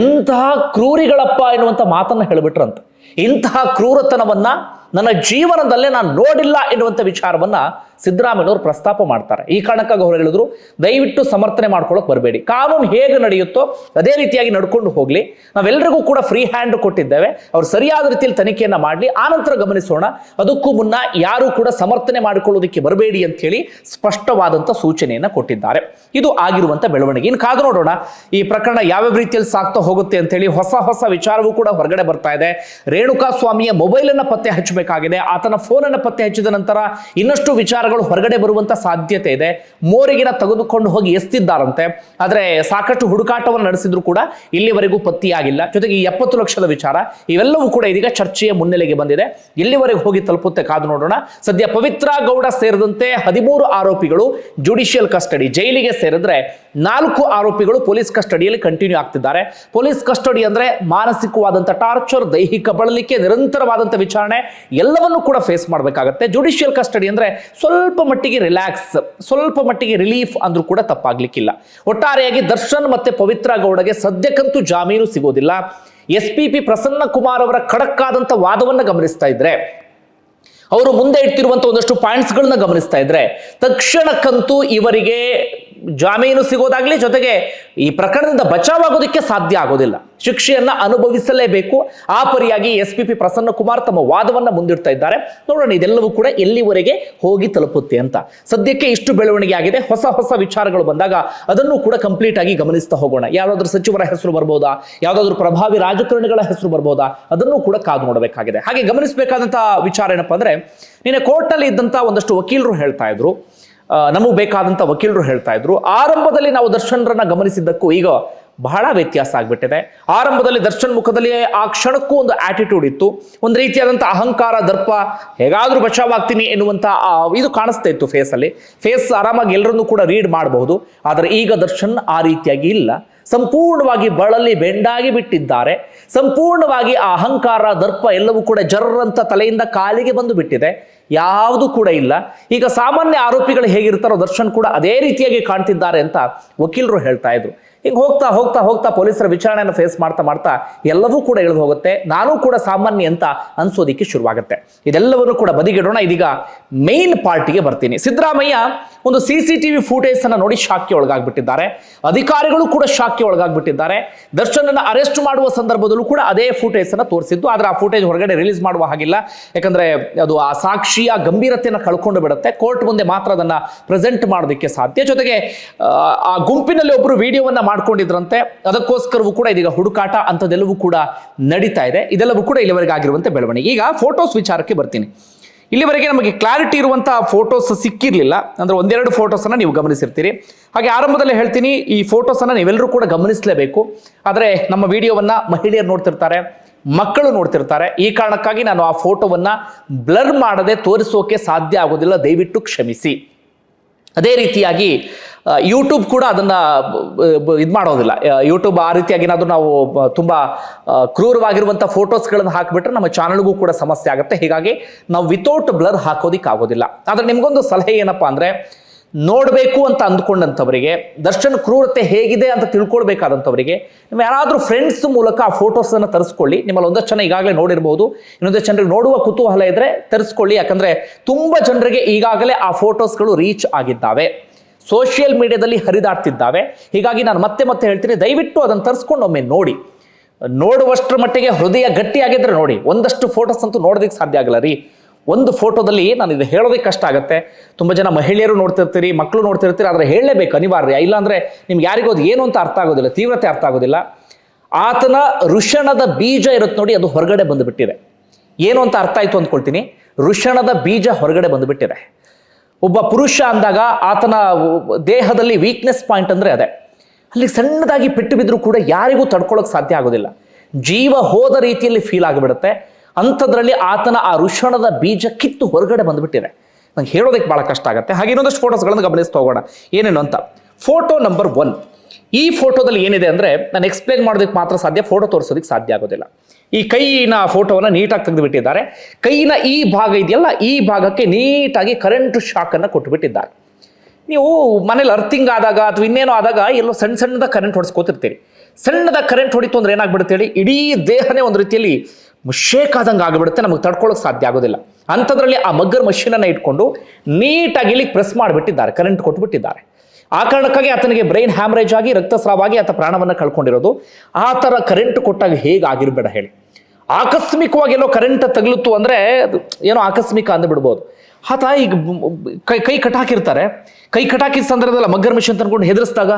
[SPEAKER 1] ಎಂತಹ ಕ್ರೂರಿಗಳಪ್ಪ ಎನ್ನುವಂಥ ಮಾತನ್ನ ಹೇಳಿಬಿಟ್ರಂತ. ಇಂತಹ ಕ್ರೂರತನವನ್ನ ನನ್ನ ಜೀವನದಲ್ಲೇ ನಾನು ನೋಡಿಲ್ಲ ಎನ್ನುವಂಥ ವಿಚಾರವನ್ನ ಸಿದ್ದರಾಮಯ್ಯವರು ಪ್ರಸ್ತಾಪ ಮಾಡ್ತಾರೆ. ಈ ಕಾರಣಕ್ಕಾಗಿ ಅವರು ಹೇಳಿದ್ರು, ದಯವಿಟ್ಟು ಸಮರ್ಥನೆ ಮಾಡ್ಕೊಳ್ಳೋಕೆ ಬರಬೇಡಿ. ಕಾನೂನು ಹೇಗೆ ನಡೆಯುತ್ತೋ ಅದೇ ರೀತಿಯಾಗಿ ನಡ್ಕೊಂಡು ಹೋಗಲಿ. ನಾವೆಲ್ಲರಿಗೂ ಕೂಡ ಫ್ರೀ ಹ್ಯಾಂಡ್ ಕೊಟ್ಟಿದ್ದೇವೆ. ಅವ್ರು ಸರಿಯಾದ ರೀತಿಯಲ್ಲಿ ತನಿಖೆಯನ್ನ ಮಾಡಲಿ. ಆನಂತರ ಗಮನಿಸೋಣ. ಅದಕ್ಕೂ ಮುನ್ನ ಯಾರು ಕೂಡ ಸಮರ್ಥನೆ ಮಾಡಿಕೊಳ್ಳೋದಕ್ಕೆ ಬರಬೇಡಿ ಅಂತ ಹೇಳಿ ಸ್ಪಷ್ಟವಾದಂತ ಸೂಚನೆಯನ್ನ ಕೊಟ್ಟಿದ್ದಾರೆ. ಇದು ಆಗಿರುವಂತ ಬೆಳವಣಿಗೆ. ಇನ್ನು ಕಾದು ನೋಡೋಣ. ಈ ಪ್ರಕರಣ ಯಾವ್ಯಾವ ರೀತಿಯಲ್ಲಿ ಸಾಕ್ತಾ ಹೋಗುತ್ತೆ ಅಂತ ಹೇಳಿ ಹೊಸ ಹೊಸ ವಿಚಾರವೂ ಕೂಡ ಹೊರಗಡೆ ಬರ್ತಾ ಇದೆ. ರೇಣುಕಾ ಸ್ವಾಮಿಯ ಮೊಬೈಲ್ ಪತ್ತೆ ಪತ್ತೆ ಹಚ್ಚಬೇಕಾಗಿದೆ ಆತನ ಫೋನ್ ಅನ್ನು ಪತ್ತೆ ಹಚ್ಚಿದ ನಂತರ ಇನ್ನಷ್ಟು ವಿಚಾರಗಳು ಹೊರಗಡೆ ಬರುವಂತ ಸಾಧ್ಯತೆ ಇದೆ. ಮೋರಿಗಿನ ತೆಗೆದುಕೊಂಡು ಹೋಗಿ ಎಸ್ತಿದ್ದಾರಂತೆ. ಆದ್ರೆ ಸಾಕಷ್ಟು ಹುಡುಕಾಟವನ್ನು ನಡೆಸಿದ್ರು ಕೂಡ ಇಲ್ಲಿವರೆಗೂ ಪತ್ತೆಯಾಗಿಲ್ಲ. ಜೊತೆಗೆ ಎಪ್ಪತ್ತು ಲಕ್ಷದ ವಿಚಾರ ಇವೆಲ್ಲವೂ ಕೂಡ ಇದೀಗ ಚರ್ಚೆಯ ಮುನ್ನೆಲೆಗೆ ಬಂದಿದೆ. ಇಲ್ಲಿವರೆಗೂ ಹೋಗಿ ತಲುಪುತ್ತೆ ಕಾದು ನೋಡೋಣ. ಸದ್ಯ ಪವಿತ್ರ ಗೌಡ ಸೇರಿದಂತೆ ಹದಿಮೂರು ಆರೋಪಿಗಳು ಜುಡಿಷಿಯಲ್ ಕಸ್ಟಡಿ ಜೈಲಿಗೆ ಸೇರಿದ್ರೆ ನಾಲ್ಕು ಆರೋಪಿಗಳು ಪೊಲೀಸ್ ಕಸ್ಟಡಿಯಲ್ಲಿ ಕಂಟಿನ್ಯೂ ಆಗ್ತಿದ್ದಾರೆ. ಪೊಲೀಸ್ ಕಸ್ಟಡಿ ಅಂದ್ರೆ ಮಾನಸಿಕವಾದಂಥ ಟಾರ್ಚರ್, ದೈಹಿಕ ಬಳಲಿಕೆ ನಿರಂತರವಾದಂಥ ವಿಚಾರಣೆ ಎಲ್ಲವನ್ನೂ ಕೂಡ ಫೇಸ್ ಮಾಡಬೇಕಾಗತ್ತೆ. ಜುಡಿಷಿಯಲ್ ಕಸ್ಟಡಿ ಅಂದರೆ ಸ್ವಲ್ಪ ಮಟ್ಟಿಗೆ ರಿಲ್ಯಾಕ್ಸ್ ಸ್ವಲ್ಪ ಮಟ್ಟಿಗೆ ರಿಲೀಫ್ ಅಂದ್ರೂ ಕೂಡ ತಪ್ಪಾಗ್ಲಿಕ್ಕಿಲ್ಲ. ಒಟ್ಟಾರೆಯಾಗಿ ದರ್ಶನ್ ಮತ್ತೆ ಪವಿತ್ರ ಗೌಡಗೆ ಸದ್ಯಕ್ಕಂತೂ ಜಾಮೀನು ಸಿಗೋದಿಲ್ಲ. S P P Prasanna Kumar ಅವರ ಖಡಕ್ಕಾದಂಥ ವಾದವನ್ನು ಗಮನಿಸ್ತಾ ಇದ್ರೆ, ಅವರು ಮುಂದೆ ಇಡ್ತಿರುವಂತ ಒಂದಷ್ಟು ಪಾಯಿಂಟ್ಸ್ಗಳನ್ನ ಗಮನಿಸ್ತಾ ಇದ್ರೆ, ತಕ್ಷಣಕ್ಕಂತೂ ಇವರಿಗೆ ಜಾಮೀನು ಸಿಗೋದಾಗಲಿ ಜೊತೆಗೆ ಈ ಪ್ರಕರಣದಿಂದ ಬಚಾವಾಗೋದಕ್ಕೆ ಸಾಧ್ಯ ಆಗೋದಿಲ್ಲ. ಶಿಕ್ಷೆಯನ್ನ ಅನುಭವಿಸಲೇಬೇಕು. ಆ ಪರಿಯಾಗಿ S P P Prasanna Kumar ತಮ್ಮ ವಾದವನ್ನ ಮುಂದಿಡ್ತಾ ಇದ್ದಾರೆ. ನೋಡೋಣ, ಇದೆಲ್ಲವೂ ಕೂಡ ಎಲ್ಲಿವರೆಗೆ ಹೋಗಿ ತಲುಪುತ್ತೆ ಅಂತ. ಸದ್ಯಕ್ಕೆ ಇಷ್ಟು ಬೆಳವಣಿಗೆ ಆಗಿದೆ. ಹೊಸ ಹೊಸ ವಿಚಾರಗಳು ಬಂದಾಗ ಅದನ್ನು ಕೂಡ ಕಂಪ್ಲೀಟ್ ಆಗಿ ಗಮನಿಸ್ತಾ ಹೋಗೋಣ. ಯಾವ್ದಾದ್ರು ಸಚಿವರ ಹೆಸರು ಬರ್ಬೋದಾ? ಯಾವ್ದಾದ್ರು ಪ್ರಭಾವಿ ರಾಜಕಾರಣಿಗಳ ಹೆಸರು ಬರ್ಬೋದಾ? ಅದನ್ನು ಕೂಡ ಕಾದು ನೋಡಬೇಕಾಗಿದೆ. ಹಾಗೆ ಗಮನಿಸಬೇಕಾದಂತಹ ವಿಚಾರ ಏನಪ್ಪಾ ಅಂದ್ರೆ, ನಿನ್ನೆ ಕೋರ್ಟ್ನಲ್ಲಿ ಇದ್ದಂತ ಒಂದಷ್ಟು ವಕೀಲರು ಹೇಳ್ತಾ ಇದ್ರು. ನಮಗೆ ಬೇಕಾದಂಥ ವಕೀಲರು ಹೇಳ್ತಾ ಇದ್ರು. ಆರಂಭದಲ್ಲಿ ನಾವು ದರ್ಶನರನ್ನ ಗಮನಿಸಿದ್ದಕ್ಕೂ ಈಗ ಬಹಳ ವ್ಯತ್ಯಾಸ ಆಗ್ಬಿಟ್ಟಿದೆ. ಆರಂಭದಲ್ಲಿ ದರ್ಶನ್ ಮುಖದಲ್ಲಿ ಆ ಕ್ಷಣಕ್ಕೂ ಒಂದು ಆಟಿಟ್ಯೂಡ್ ಇತ್ತು. ಒಂದು ರೀತಿಯಾದಂಥ ಅಹಂಕಾರ, ದರ್ಪ, ಹೇಗಾದರೂ ಬಚಾವಾಗ್ತೀನಿ ಎನ್ನುವಂಥ ಇದು ಕಾಣಿಸ್ತಾ ಇತ್ತು ಫೇಸಲ್ಲಿ ಫೇಸ್ ಆರಾಮಾಗಿ ಎಲ್ಲರನ್ನೂ ಕೂಡ ರೀಡ್ ಮಾಡಬಹುದು. ಆದರೆ ಈಗ ದರ್ಶನ್ ಆ ರೀತಿಯಾಗಿ ಇಲ್ಲ. ಸಂಪೂರ್ಣವಾಗಿ ಬಳಲಿ ಬೆಂಡಾಗಿ ಬಿಟ್ಟಿದ್ದಾರೆ. ಸಂಪೂರ್ಣವಾಗಿ ಆ ಅಹಂಕಾರ, ದರ್ಪ ಎಲ್ಲವೂ ಕೂಡ ಜರ್ರಂತ ತಲೆಯಿಂದ ಕಾಲಿಗೆ ಬಂದು ಬಿಟ್ಟಿದೆ. ಯಾವುದು ಕೂಡ ಇಲ್ಲ. ಈಗ ಸಾಮಾನ್ಯ ಆರೋಪಿಗಳು ಹೇಗಿರ್ತಾರೋ ದರ್ಶನ್ ಕೂಡ ಅದೇ ರೀತಿಯಾಗಿ ಕಾಣ್ತಿದ್ದಾರೆ ಅಂತ ವಕೀಲರು ಹೇಳ್ತಾ ಇದ್ರು. ಹಿಂಗೆ ಹೋಗ್ತಾ ಹೋಗ್ತಾ ಹೋಗ್ತಾ ಪೊಲೀಸರ ವಿಚಾರಣೆಯನ್ನು ಫೇಸ್ ಮಾಡ್ತಾ ಮಾಡ್ತಾ ಎಲ್ಲವೂ ಕೂಡ ಇಳಿದು ಹೋಗುತ್ತೆ. ನಾನು ಕೂಡ ಸಾಮಾನ್ಯ ಅಂತ ಅನ್ಸೋದಿಕ್ಕೆ ಶುರುವಾಗುತ್ತೆ. ಇದೆಲ್ಲವನ್ನು ಕೂಡ ಬದಿಗಿಡೋಣ. ಇದೀಗ ಮೇನ್ ಪಾರ್ಟಿಗೆ ಬರ್ತೀನಿ. ಸಿದ್ದರಾಮಯ್ಯ ಒಂದು ಸಿ ಸಿ ಟಿವಿ ಫುಟೇಜ್ ಅನ್ನ ನೋಡಿ ಶಾಕ್ಗೆ ಒಳಗಾಗ್ಬಿಟ್ಟಿದ್ದಾರೆ. ಅಧಿಕಾರಿಗಳು ಕೂಡ ಶಾಕ್ಗೆ ಒಳಗಾಗ್ಬಿಟ್ಟಿದ್ದಾರೆ. ದರ್ಶನ್ ಅರೆಸ್ಟ್ ಮಾಡುವ ಸಂದರ್ಭದಲ್ಲೂ ಕೂಡ ಅದೇ ಫುಟೇಜ್ ಅನ್ನು ತೋರಿಸಿದ್ದು. ಆದ್ರೆ ಆ ಫುಟೇಜ್ ಹೊರಗಡೆ ರಿಲೀಸ್ ಮಾಡುವ ಹಾಗಿಲ್ಲ. ಯಾಕಂದ್ರೆ ಅದು ಆ ಸಾಕ್ಷಿಯ ಗಂಭೀರತೆಯನ್ನು ಕಳ್ಕೊಂಡು ಬಿಡುತ್ತೆ. ಕೋರ್ಟ್ ಮುಂದೆ ಮಾತ್ರ ಅದನ್ನ ಪ್ರೆಸೆಂಟ್ ಮಾಡೋದಕ್ಕೆ ಸಾಧ್ಯ. ಜೊತೆಗೆ, ಆ ಗುಂಪಿನಲ್ಲಿ ಒಬ್ಬರು ವಿಡಿಯೋವನ್ನ ಮಾಡ್ಕೊಂಡಿದ್ರಂತೆ. ಅದಕ್ಕೋಸ್ಕರವೂ ಕೂಡ ಇದೀಗ ಹುಡುಕಾಟ ಅಂಥದ್ದೆಲ್ಲವೂ ಕೂಡ ನಡೀತಾ ಇದೆ. ಇದೆಲ್ಲವೂ ಕೂಡ ಇಲ್ಲಿವರೆಗೆ ಆಗಿರುವಂತೆ ಬೆಳವಣಿಗೆ. ಈಗ ಫೋಟೋಸ್ ವಿಚಾರಕ್ಕೆ ಬರ್ತೀನಿ. ಇಲ್ಲಿವರೆಗೆ ನಮಗೆ ಕ್ಲಾರಿಟಿ ಇರುವಂತಹ ಫೋಟೋಸ್ ಸಿಕ್ಕಿರಲಿಲ್ಲ. ಅಂದ್ರೆ ಒಂದೆರಡು ಫೋಟೋಸನ್ನು ನೀವು ಗಮನಿಸಿರ್ತೀರಿ. ಹಾಗೆ ಆರಂಭದಲ್ಲಿ ಹೇಳ್ತೀನಿ, ಈ ಫೋಟೋಸನ್ನು ನೀವೆಲ್ಲರೂ ಕೂಡ ಗಮನಿಸಲೇಬೇಕು. ಆದರೆ ನಮ್ಮ ವಿಡಿಯೋವನ್ನ ಮಹಿಳೆಯರು ನೋಡ್ತಿರ್ತಾರೆ, ಮಕ್ಕಳು ನೋಡ್ತಿರ್ತಾರೆ. ಈ ಕಾರಣಕ್ಕಾಗಿ ನಾನು ಆ ಫೋಟೋವನ್ನ ಬ್ಲರ್ ಮಾಡದೆ ತೋರಿಸೋಕೆ ಸಾಧ್ಯ ಆಗೋದಿಲ್ಲ. ದಯವಿಟ್ಟು ಕ್ಷಮಿಸಿ. ಅದೇ ರೀತಿಯಾಗಿ ಯೂಟ್ಯೂಬ್ ಕೂಡ ಅದನ್ನು ಇದು ಮಾಡೋದಿಲ್ಲ. ಯೂಟ್ಯೂಬ್ ಆ ರೀತಿಯಾಗಿ ಏನಾದರೂ ನಾವು ತುಂಬಾ ಕ್ರೂರವಾಗಿರುವಂಥ ಫೋಟೋಸ್ಗಳನ್ನು ಹಾಕಿಬಿಟ್ರೆ ನಮ್ಮ ಚಾನಲ್ಗೂ ಕೂಡ ಸಮಸ್ಯೆ ಆಗುತ್ತೆ. ಹೀಗಾಗಿ ನಾವು ವಿತೌಟ್ ಬ್ಲರ್ ಹಾಕೋದಿಕ್ಕಾಗೋದಿಲ್ಲ. ಆದರೆ ನಿಮಗೊಂದು ಸಲಹೆ ಏನಪ್ಪ ಅಂದರೆ ನೋಡಬೇಕು ಅಂತ ಅಂದ್ಕೊಂಡಂಥವರಿಗೆ, ದರ್ಶನ್ ಕ್ರೂರತೆ ಹೇಗಿದೆ ಅಂತ ತಿಳ್ಕೊಳ್ಬೇಕಾದಂಥವರಿಗೆ ನಿಮ್ಮ ಯಾರಾದರೂ ಫ್ರೆಂಡ್ಸ್ ಮೂಲಕ ಆ ಫೋಟೋಸನ್ನು ತರಿಸ್ಕೊಳ್ಳಿ. ನಿಮ್ಮಲ್ಲಿ ಒಂದಷ್ಟು ಜನ ಈಗಾಗಲೇ ನೋಡಿರ್ಬೋದು. ಇನ್ನೊಂದಷ್ಟು ಜನರಿಗೆ ನೋಡುವ ಕುತೂಹಲ ಇದ್ದರೆ ತರಿಸ್ಕೊಳ್ಳಿ. ಯಾಕಂದರೆ ತುಂಬ ಜನರಿಗೆ ಈಗಾಗಲೇ ಆ ಫೋಟೋಸ್ಗಳು ರೀಚ್ ಆಗಿದ್ದಾವೆ. ಸೋಷಿಯಲ್ ಮೀಡಿಯಾದಲ್ಲಿ ಹರಿದಾಡ್ತಿದ್ದಾವೆ. ಹೀಗಾಗಿ ನಾನು ಮತ್ತೆ ಮತ್ತೆ ಹೇಳ್ತೀನಿ, ದಯವಿಟ್ಟು ಅದನ್ನು ತರಿಸ್ಕೊಂಡು ಒಮ್ಮೆ ನೋಡಿ. ನೋಡುವಷ್ಟರ ಮಟ್ಟಿಗೆ ಹೃದಯ ಗಟ್ಟಿಯಾಗಿದ್ದರೆ ನೋಡಿ. ಒಂದಷ್ಟು ಫೋಟೋಸ್ ಅಂತೂ ನೋಡೋದಕ್ಕೆ ಸಾಧ್ಯ ಆಗಲ್ಲ ರೀ. ಒಂದು ಫೋಟೋದಲ್ಲಿ ನಾನು ಇದು ಹೇಳೋದಕ್ಕೆ ಕಷ್ಟ ಆಗುತ್ತೆ. ತುಂಬ ಜನ ಮಹಿಳೆಯರು ನೋಡ್ತಿರ್ತೀರಿ ಮಕ್ಕಳು ನೋಡ್ತಿರ್ತೀರಿ, ಆದರೆ ಹೇಳಲೇಬೇಕು, ಅನಿವಾರ್ಯ. ಇಲ್ಲಾಂದರೆ ನಿಮ್ಗೆ ಯಾರಿಗೂ ಅದು ಏನು ಅಂತ ಅರ್ಥ ಆಗೋದಿಲ್ಲ, ತೀವ್ರತೆ ಅರ್ಥ ಆಗೋದಿಲ್ಲ. ಆತನ ಋಷಣದ ಬೀಜ ಇರುತ್ತೆ ನೋಡಿ ಅದು ಹೊರಗಡೆ ಬಂದುಬಿಟ್ಟಿದೆ. ಏನು ಅಂತ ಅರ್ಥ ಆಯಿತು ಅಂದ್ಕೊಳ್ತೀನಿ. ಋಷಣದ ಬೀಜ ಹೊರಗಡೆ ಬಂದುಬಿಟ್ಟಿದೆ. ಒಬ್ಬ ಪುರುಷ ಅಂದಾಗ ಆತನ ದೇಹದಲ್ಲಿ ವೀಕ್ನೆಸ್ ಪಾಯಿಂಟ್ ಅಂದರೆ ಅದೇ. ಅಲ್ಲಿ ಸಣ್ಣದಾಗಿ ಪೆಟ್ಟು ಬಿದ್ದರೂ ಕೂಡ ಯಾರಿಗೂ ತಡ್ಕೊಳ್ಳೋಕೆ ಸಾಧ್ಯ ಆಗೋದಿಲ್ಲ. ಜೀವ ಹೋದ ರೀತಿಯಲ್ಲಿ ಫೀಲ್ ಆಗಿಬಿಡುತ್ತೆ. ಅಂಥದ್ರಲ್ಲಿ ಆತನ ಆ ಋಷಣದ ಬೀಜ ಕಿತ್ತು ಹೊರಗಡೆ ಬಂದುಬಿಟ್ಟಿದೆ. ನಂಗೆ ಹೇಳೋದಕ್ಕೆ ಭಾಳ ಕಷ್ಟ ಆಗುತ್ತೆ. ಹಾಗೆ ಇನ್ನೊಂದಷ್ಟು ಫೋಟೋಸ್ಗಳನ್ನು ಗಮನಿಸ್ತಾ ಹೋಗೋಣ. ಏನೇನು ಅಂತ. Photo number one. ಈ ಫೋಟೋದಲ್ಲಿ ಏನಿದೆ ಅಂದರೆ ನಾನು ಎಕ್ಸ್ಪ್ಲೇನ್ ಮಾಡೋದಕ್ಕೆ ಮಾತ್ರ ಸಾಧ್ಯ, ಫೋಟೋ ತೋರಿಸೋದಕ್ಕೆ ಸಾಧ್ಯ ಆಗೋದಿಲ್ಲ. ಈ ಕೈಯಿನ ಫೋಟೋವನ್ನು ನೀಟಾಗಿ ತೆಗೆದುಬಿಟ್ಟಿದ್ದಾರೆ. ಕೈಯಿನ ಈ ಭಾಗ ಇದೆಯಲ್ಲ, ಈ ಭಾಗಕ್ಕೆ ನೀಟಾಗಿ ಕರೆಂಟ್ ಶಾಕನ್ನು ಕೊಟ್ಟುಬಿಟ್ಟಿದ್ದಾರೆ ನೀವು ಮನೇಲಿ ಅರ್ಥಿಂಗ್ ಆದಾಗ ಅಥವಾ ಇನ್ನೇನೋ ಆದಾಗ ಎಲ್ಲೋ ಸಣ್ಣ ಸಣ್ಣದ ಕರೆಂಟ್ ಹೊಡೆಸ್ಕೋತಿರ್ತೀರಿ. ಸಣ್ಣದ ಕರೆಂಟ್ ಹೊಡಿತು ಅಂದ್ರೆ ಏನಾಗ್ಬಿಡುತ್ತೆ ಹೇಳಿ? ಇಡೀ ದೇಹನೇ ಒಂದು ರೀತಿಯಲ್ಲಿ ಶೇಕ್ ಆದಂಗೆ ಆಗಿಬಿಡುತ್ತೆ, ನಮಗೆ ತಡ್ಕೊಳ್ಳೋಕೆ ಸಾಧ್ಯ ಆಗೋದಿಲ್ಲ. ಅಂಥದ್ರಲ್ಲಿ ಆ ಮಗ್ಗರ್ ಮಷೀನನ್ನು ಇಟ್ಕೊಂಡು ನೀಟಾಗಿ ಇಲ್ಲಿ ಪ್ರೆಸ್ ಮಾಡಿಬಿಟ್ಟಿದ್ದಾರೆ ಕರೆಂಟ್ ಕೊಟ್ಬಿಟ್ಟಿದ್ದಾರೆ. ಆ ಕಾರಣಕ್ಕಾಗಿ ಆತನಿಗೆ ಬ್ರೈನ್ ಹ್ಯಾಮರೇಜ್ ಆಗಿ ರಕ್ತಸ್ರಾವಾಗಿ ಆತ ಪ್ರಾಣವನ್ನು ಕಳ್ಕೊಂಡಿರೋದು. ಆ ಥರ ಕರೆಂಟ್ ಕೊಟ್ಟಾಗ ಹೇಗೆ ಆಗಿರಬೇಡ ಹೇಳಿ. ಆಕಸ್ಮಿಕವಾಗಿ ಏನೋ ಕರೆಂಟ್ ತಗಲುತ್ತು ಅಂದರೆ ಅದು ಏನೋ ಆಕಸ್ಮಿಕ ಅಂದ್ಬಿಡ್ಬೋದು. ಆತ ಈಗ ಕೈ ಕೈ ಕಟಾಕಿರ್ತಾರೆ ಕೈ ಕಟ್ಟಾಕಿದ ಸಂದರ್ಭದಲ್ಲ ಮಗ್ಗರ್ ಮಿಷನ್ ತಂದ್ಕೊಂಡು ಹೆದರ್ಸಿದಾಗ,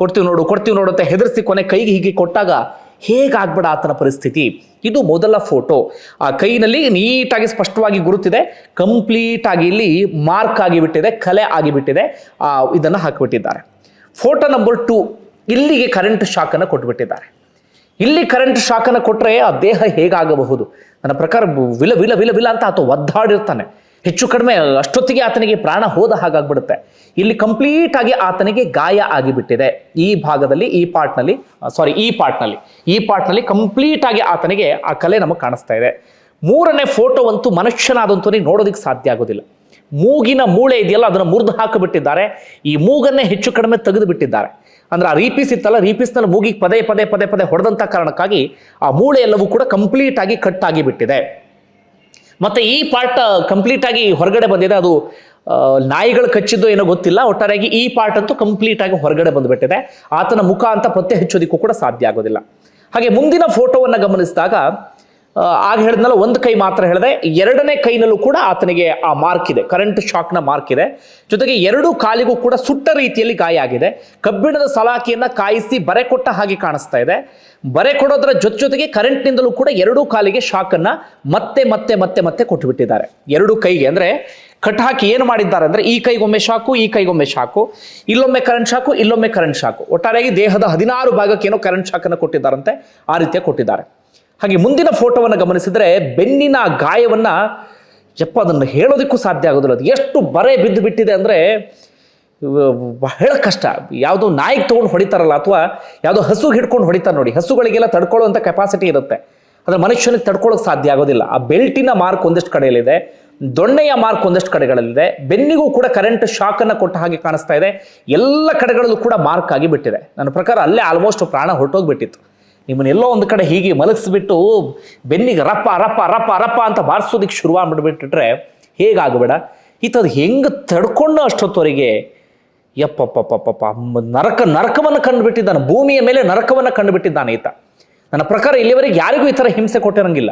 [SPEAKER 1] ಕೊಡ್ತೀವಿ ನೋಡು ಕೊಡ್ತೀವಿ ನೋಡು ಅಂತ ಹೆದರ್ಸಿ ಕೊನೆ ಕೈಗೆ ಹೀಗೆ ಕೊಟ್ಟಾಗ ಹೇಗಾಗ್ಬೇಡ ಆತನ ಪರಿಸ್ಥಿತಿ? ಇದು ಮೊದಲ ಫೋಟೋ ಆ ಕೈನಲ್ಲಿ ನೀಟಾಗಿ ಸ್ಪಷ್ಟವಾಗಿ ಗುರುತಿದೆ ಕಂಪ್ಲೀಟ್ ಆಗಿ ಇಲ್ಲಿ ಮಾರ್ಕ್ ಆಗಿಬಿಟ್ಟಿದೆ ಕಲೆ ಆಗಿಬಿಟ್ಟಿದೆ ಆ, ಇದನ್ನು ಹಾಕಿಬಿಟ್ಟಿದ್ದಾರೆ. ಫೋಟೋ ನಂಬರ್ ಟೂ ಇಲ್ಲಿಗೆ ಕರೆಂಟ್ ಶಾಕನ್ನು ಕೊಟ್ಬಿಟ್ಟಿದ್ದಾರೆ. ಇಲ್ಲಿ ಕರೆಂಟ್ ಶಾಕನ್ನು ಕೊಟ್ಟರೆ ಆ ದೇಹ ಹೇಗಾಗಬಹುದು? ನನ್ನ ಪ್ರಕಾರ ವಿಲ ವಿಲ ವಿಲ ವಿಲ ಅಂತ ಆತ ಒದ್ದಾಡಿರ್ತಾನೆ. ಹೆಚ್ಚು ಕಡಿಮೆ, ಅಷ್ಟೊತ್ತಿಗೆ ಆತನಿಗೆ ಪ್ರಾಣ ಹೋದ ಹಾಗಾಗ್ಬಿಡುತ್ತೆ. ಇಲ್ಲಿ ಕಂಪ್ಲೀಟ್ ಆಗಿ ಆತನಿಗೆ ಗಾಯ ಆಗಿಬಿಟ್ಟಿದೆ. ಈ ಭಾಗದಲ್ಲಿ, ಈ ಪಾರ್ಟ್ನಲ್ಲಿ ಸಾರಿ ಈ ಪಾರ್ಟ್ನಲ್ಲಿ ಈ ಪಾರ್ಟ್ನಲ್ಲಿ ಕಂಪ್ಲೀಟ್ ಆಗಿ ಆತನಿಗೆ ಆ ಕಲೆ ನಮಗೆ ಕಾಣಿಸ್ತಾ ಇದೆ. ಮೂರನೇ ಫೋಟೋ ಅಂತೂ ಮನುಷ್ಯನಾದಂತವನಿಗೆ ನೋಡೋದಕ್ಕೆ ಸಾಧ್ಯ ಆಗೋದಿಲ್ಲ. ಮೂಗಿನ ಮೂಳೆ ಇದೆಯಲ್ಲ, ಅದನ್ನು ಮುರಿದು ಹಾಕಿಬಿಟ್ಟಿದ್ದಾರೆ. ಈ ಮೂಗನ್ನೇ ಹೆಚ್ಚು ಕಡಿಮೆ ತೆಗೆದು ಬಿಟ್ಟಿದ್ದಾರೆ ಅಂದ್ರೆ ಆ ರೀಪೀಸ್ ಇತ್ತಲ್ಲ, ರೀಪೀಸ್ನಲ್ಲಿ ಮೂಗಿಗೆ ಪದೇ ಪದೇ ಪದೇ ಪದೇ ಹೊಡೆದಂಥ ಕಾರಣಕ್ಕಾಗಿ ಆ ಮೂಳೆ ಎಲ್ಲವೂ ಕೂಡ ಕಂಪ್ಲೀಟ್ ಆಗಿ ಕಟ್ ಆಗಿ ಬಿಟ್ಟಿದೆ ಮತ್ತೆ ಈ ಪಾರ್ಟ್ ಕಂಪ್ಲೀಟ್ ಆಗಿ ಹೊರಗಡೆ ಬಂದಿದೆ. ಅದು ನಾಯಿಗಳು ಕಚ್ಚಿದ್ದು ಏನೋ ಗೊತ್ತಿಲ್ಲ. ಒಟ್ಟಾರೆಯಾಗಿ ಈ ಪಾರ್ಟ್ ಅಂತೂ ಕಂಪ್ಲೀಟ್ ಆಗಿ ಹೊರಗಡೆ ಬಂದುಬಿಟ್ಟಿದೆ. ಆತನ ಮುಖ ಅಂತ ಪತ್ತೆ ಹಚ್ಚೋದಿಕ್ಕೂ ಕೂಡ ಸಾಧ್ಯ ಆಗೋದಿಲ್ಲ. ಹಾಗೆ ಮುಂದಿನ ಫೋಟೋವನ್ನು ಗಮನಿಸಿದಾಗ ಆಗ ಹೇಳಿದ್ನಲ್ಲ, ಒಂದು ಕೈ ಮಾತ್ರ ಹೇಳಿದೆ, ಎರಡನೇ ಕೈನಲ್ಲೂ ಕೂಡ ಆತನಿಗೆ ಆ ಮಾರ್ಕ್ ಇದೆ. ಕರೆಂಟ್ ಶಾಕ್ನ ಮಾರ್ಕ್ ಇದೆ. ಜೊತೆಗೆ ಎರಡು ಕಾಲಿಗೂ ಕೂಡ ಸುಟ್ಟ ರೀತಿಯಲ್ಲಿ ಗಾಯ ಆಗಿದೆ. ಕಬ್ಬಿಣದ ಸಲಾಕಿಯನ್ನ ಕಾಯಿಸಿ ಬರೆ ಕೊಟ್ಟ ಹಾಗೆ ಕಾಣಿಸ್ತಾ ಇದೆ. ಬರೆ ಕೊಡೋದ್ರ ಜೊತೆ ಜೊತೆಗೆ ಕರೆಂಟ್ನಿಂದಲೂ ಕೂಡ ಎರಡೂ ಕಾಲಿಗೆ ಶಾಕನ್ನು ಮತ್ತೆ ಮತ್ತೆ ಮತ್ತೆ ಮತ್ತೆ ಕೊಟ್ಟುಬಿಟ್ಟಿದ್ದಾರೆ. ಎರಡು ಕೈಗೆ ಅಂದ್ರೆ ಕಟ್ ಹಾಕಿ ಏನು ಮಾಡಿದ್ದಾರೆ ಅಂದ್ರೆ ಈ ಕೈಗೊಮ್ಮೆ ಶಾಕು ಈ ಕೈಗೊಮ್ಮೆ ಶಾಕು ಇಲ್ಲೊಮ್ಮೆ ಕರೆಂಟ್ ಶಾಕು ಇಲ್ಲೊಮ್ಮೆ ಕರೆಂಟ್ ಶಾಕು ಒಟ್ಟಾರೆಯಾಗಿ ದೇಹದ ಹದಿನಾರು ಭಾಗಕ್ಕೇನೋ ಕರೆಂಟ್ ಶಾಕನ್ನು ಕೊಟ್ಟಿದ್ದಾರಂತೆ. ಆ ರೀತಿಯ ಕೊಟ್ಟಿದ್ದಾರೆ. ಹಾಗೆ ಮುಂದಿನ ಫೋಟೋವನ್ನು ಗಮನಿಸಿದರೆ ಬೆನ್ನಿನ ಗಾಯವನ್ನು ಯಪ್ಪ, ಅದನ್ನು ಹೇಳೋದಕ್ಕೂ ಸಾಧ್ಯ ಆಗೋದಿಲ್ಲ. ಅದು ಎಷ್ಟು ಬರೆ ಬಿದ್ದು ಬಿಟ್ಟಿದೆ ಅಂದರೆ ಬಹಳ ಕಷ್ಟ. ಯಾವುದೋ ನಾಯಿಗೆ ತೊಗೊಂಡು ಹೊಡಿತಾರಲ್ಲ, ಅಥವಾ ಯಾವುದೋ ಹಸು ಹಿಡ್ಕೊಂಡು ಹೊಡಿತಾರೆ ನೋಡಿ. ಹಸುಗಳಿಗೆಲ್ಲ ತಡ್ಕೊಳ್ಳುವಂಥ ಕೆಪಾಸಿಟಿ ಇರುತ್ತೆ. ಆದರೆ ಮನುಷ್ಯನಿಗೆ ತಡ್ಕೊಳ್ಳೋಕೆ ಸಾಧ್ಯ ಆಗೋದಿಲ್ಲ. ಆ ಬೆಲ್ಟಿನ ಮಾರ್ಕ್ ಒಂದಷ್ಟು ಕಡೆಯಲ್ಲಿದೆ, ದೊಣ್ಣೆಯ ಮಾರ್ಕ್ ಒಂದಷ್ಟು ಕಡೆಗಳಲ್ಲಿದೆ, ಬೆನ್ನಿಗೂ ಕೂಡ ಕರೆಂಟ್ ಶಾಕನ್ನು ಕೊಟ್ಟ ಹಾಗೆ ಕಾಣಿಸ್ತಾ ಇದೆ. ಎಲ್ಲ ಕಡೆಗಳಲ್ಲೂ ಕೂಡ ಮಾರ್ಕ್ ಆಗಿ ಬಿಟ್ಟಿದೆ. ನನ್ನ ಪ್ರಕಾರ ಅಲ್ಲೇ ಆಲ್ಮೋಸ್ಟ್ ಪ್ರಾಣ ಹೊರಟೋಗ್ಬಿಟ್ಟಿತ್ತು. ನಿಮ್ಮನ್ನ ಎಲ್ಲೋ ಒಂದು ಕಡೆ ಹೀಗೆ ಮಲಗಿಸ್ಬಿಟ್ಟು ಬೆನ್ನಿಗೆ ರಪ್ಪ ರಪ್ಪ ರಪ್ಪ ರಪ್ಪ ಅಂತ ಬಾರಿಸೋದಕ್ಕೆ ಶುರು ಮಾಡಿಬಿಟ್ಬಿಟ್ರೆ ಹೇಗಾಗಬೇಡ? ಈತದು ಹೆಂಗೆ ತಡ್ಕೊಂಡು ಅಷ್ಟೊತ್ತವರೆಗೆ ಯಪ್ಪಪ್ಪಪ್ಪಪ್ಪ, ನರಕ, ನರಕವನ್ನು ಕಂಡುಬಿಟ್ಟಿದ್ದಾನೆ, ಭೂಮಿಯ ಮೇಲೆ ನರಕವನ್ನು ಕಂಡುಬಿಟ್ಟಿದ್ದಾನೆ ಈತ. ನನ್ನ ಪ್ರಕಾರ ಇಲ್ಲಿವರೆಗೆ ಯಾರಿಗೂ ಈ ಥರ ಹಿಂಸೆ ಕೊಟ್ಟಿರಂಗಿಲ್ಲ.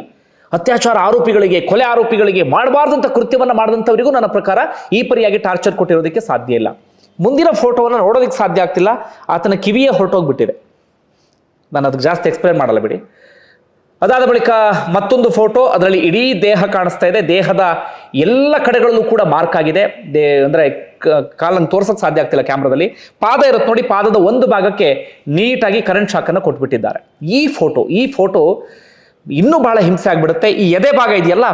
[SPEAKER 1] ಅತ್ಯಾಚಾರ ಆರೋಪಿಗಳಿಗೆ, ಕೊಲೆ ಆರೋಪಿಗಳಿಗೆ ಮಾಡಬಾರ್ದಂಥ ಕೃತ್ಯವನ್ನು ಮಾಡಿದಂಥವರಿಗೂ ನನ್ನ ಪ್ರಕಾರ ಈ ಪರಿಯಾಗಿ ಟಾರ್ಚರ್ ಕೊಟ್ಟಿರೋದಕ್ಕೆ ಸಾಧ್ಯ ಇಲ್ಲ. ಮುಂದಿನ ಫೋಟೋವನ್ನು ನೋಡೋದಕ್ಕೆ ಸಾಧ್ಯ ಆಗ್ತಿಲ್ಲ. ಆತನ ಕಿವಿಯೇ ಹೊರಟೋಗ್ಬಿಟ್ಟಿದೆ. ನಾನು ಅದಕ್ಕೆ ಜಾಸ್ತಿ ಎಕ್ಸ್ಪ್ಲೇನ್ ಮಾಡಲ್ಲ ಬಿಡಿ. ಅದಾದ ಬಳಿಕ ಮತ್ತೊಂದು ಫೋಟೋ ಅದರಲ್ಲಿ ಇಡೀ ದೇಹ ಕಾಣಿಸ್ತಾ ಇದೆ. ದೇಹದ ಎಲ್ಲ ಕಡೆಗಳಲ್ಲೂ ಕೂಡ ಮಾರ್ಕ್ ಆಗಿದೆ. ದೇ, ಅಂದರೆ ಕಾಲನ್ನು ತೋರ್ಸೋಕೆ ಸಾಧ್ಯ ಆಗ್ತಿಲ್ಲ ಕ್ಯಾಮ್ರಾದಲ್ಲಿ ಪಾದ ಇರುತ್ತೆ ನೋಡಿ, ಪಾದದ ಒಂದು ಭಾಗಕ್ಕೆ ನೀಟಾಗಿ ಕರೆಂಟ್ ಶಾಕನ್ನು ಕೊಟ್ಬಿಟ್ಟಿದ್ದಾರೆ. ಈ ಫೋಟೋ ಈ ಫೋಟೋ ಇನ್ನೂ ಭಾಳ ಹಿಂಸೆ ಆಗಿಬಿಡುತ್ತೆ. ಈ ಎದೆ ಭಾಗ ಇದೆಯಲ್ಲ,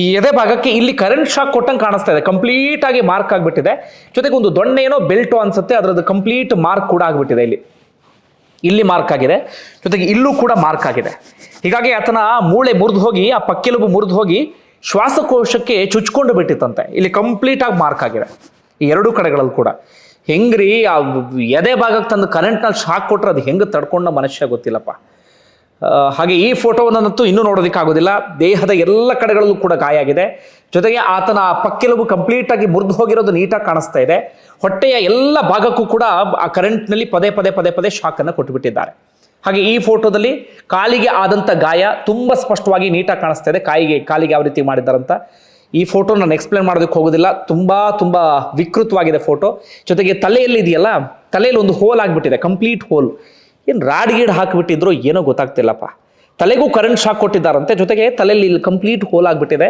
[SPEAKER 1] ಈ ಎದೆ ಭಾಗಕ್ಕೆ ಇಲ್ಲಿ ಕರೆಂಟ್ ಶಾಕ್ ಕೊಟ್ಟಂಗೆ ಕಾಣಿಸ್ತಾ ಇದೆ. ಕಂಪ್ಲೀಟಾಗಿ ಮಾರ್ಕ್ ಆಗಿಬಿಟ್ಟಿದೆ. ಜೊತೆಗೆ ಒಂದು ದೊಣ್ಣೆ ಏನೋ ಬೆಲ್ಟು ಅನ್ಸುತ್ತೆ. ಅದರದ್ದು ಕಂಪ್ಲೀಟ್ ಮಾರ್ಕ್ ಕೂಡ ಆಗಿಬಿಟ್ಟಿದೆ ಇಲ್ಲಿ. ಇಲ್ಲಿ ಮಾರ್ಕ್ ಆಗಿದೆ. ಜೊತೆಗೆ ಇಲ್ಲೂ ಕೂಡ ಮಾರ್ಕ್ ಆಗಿದೆ. ಹೀಗಾಗಿ ಆತನ ಮೂಳೆ ಮುರಿದು ಹೋಗಿ, ಆ ಪಕ್ಕೆಲುಬು ಮುರಿದು ಹೋಗಿ ಶ್ವಾಸಕೋಶಕ್ಕೆ ಚುಚ್ಕೊಂಡು ಬಿಟ್ಟಿತ್ತಂತೆ. ಇಲ್ಲಿ ಕಂಪ್ಲೀಟ್ ಆಗಿ ಮಾರ್ಕ್ ಆಗಿದೆ. ಈ ಎರಡೂ ಕಡೆಗಳಲ್ಲಿ ಕೂಡ. ಹೆಂಗ್ರಿ, ಆ ಎದೆ ಭಾಗಕ್ಕೆ ತಂದು ಕರೆಂಟ್ನಲ್ಲಿ ಶಾಕ್ ಕೊಟ್ರೆ ಅದು ಹೆಂಗೆ ತಡ್ಕೊಂಡ ಮನುಷ್ಯ ಗೊತ್ತಿಲ್ಲಪ್ಪ. ಹಾಗೆ ಈ ಫೋಟೋವನ್ನಂತೂ ಇನ್ನೂ ನೋಡೋದಕ್ಕಾಗೋದಿಲ್ಲ. ದೇಹದ ಎಲ್ಲ ಕಡೆಗಳಲ್ಲೂ ಕೂಡ ಗಾಯ ಆಗಿದೆ ಜೊತೆಗೆ ಆತನ ಪಕ್ಕೆಲುಬು ಕಂಪ್ಲೀಟ್ ಆಗಿ ಮುರಿದು ಹೋಗಿರೋದು ನೀಟಾಗಿ ಕಾಣಿಸ್ತಾ ಇದೆ. ಹೊಟ್ಟೆಯ ಎಲ್ಲ ಭಾಗಕ್ಕೂ ಕೂಡ ಆ ಕರೆಂಟ್ನಲ್ಲಿ ಪದೇ ಪದೇ ಪದೇ ಪದೇ ಶಾಕನ್ನು ಕೊಟ್ಟುಬಿಟ್ಟಿದ್ದಾರೆ. ಹಾಗೆ ಈ ಫೋಟೋದಲ್ಲಿ ಕಾಲಿಗೆ ಆದಂಥ ಗಾಯ ತುಂಬ ಸ್ಪಷ್ಟವಾಗಿ ನೀಟಾಗಿ ಕಾಣಿಸ್ತಾ ಇದೆ. ಕಾಯಿಗೆ, ಕಾಲಿಗೆ ಯಾವ ರೀತಿ ಮಾಡಿದ್ದಾರಂತ ಈ ಫೋಟೋ ನಾನು ಎಕ್ಸ್ಪ್ಲೇನ್ ಮಾಡೋದಕ್ಕೆ ಹೋಗೋದಿಲ್ಲ. ತುಂಬ ತುಂಬ ವಿಕೃತವಾಗಿದೆ ಫೋಟೋ. ಜೊತೆಗೆ ತಲೆಯಲ್ಲಿ ಇದೆಯಲ್ಲ, ತಲೆಯಲ್ಲಿ ಒಂದು ಹೋಲ್ ಆಗಿಬಿಟ್ಟಿದೆ ಕಂಪ್ಲೀಟ್ ಹೋಲ್ ಏನು ರಾಡ್ ಗೀಡ್ ಹಾಕಿಬಿಟ್ಟಿದ್ರು ಏನೋ ಗೊತ್ತಾಗ್ತಿಲ್ಲಪ್ಪ. ತಲೆಗೂ ಕರೆಂಟ್ ಶಾಕ್ ಕೊಟ್ಟಿದ್ದಾರಂತೆ. ಜೊತೆಗೆ ತಲೆಯಲ್ಲಿ ಇಲ್ಲಿ ಕಂಪ್ಲೀಟ್ ಹೋಲ್ ಆಗಿಬಿಟ್ಟಿದೆ.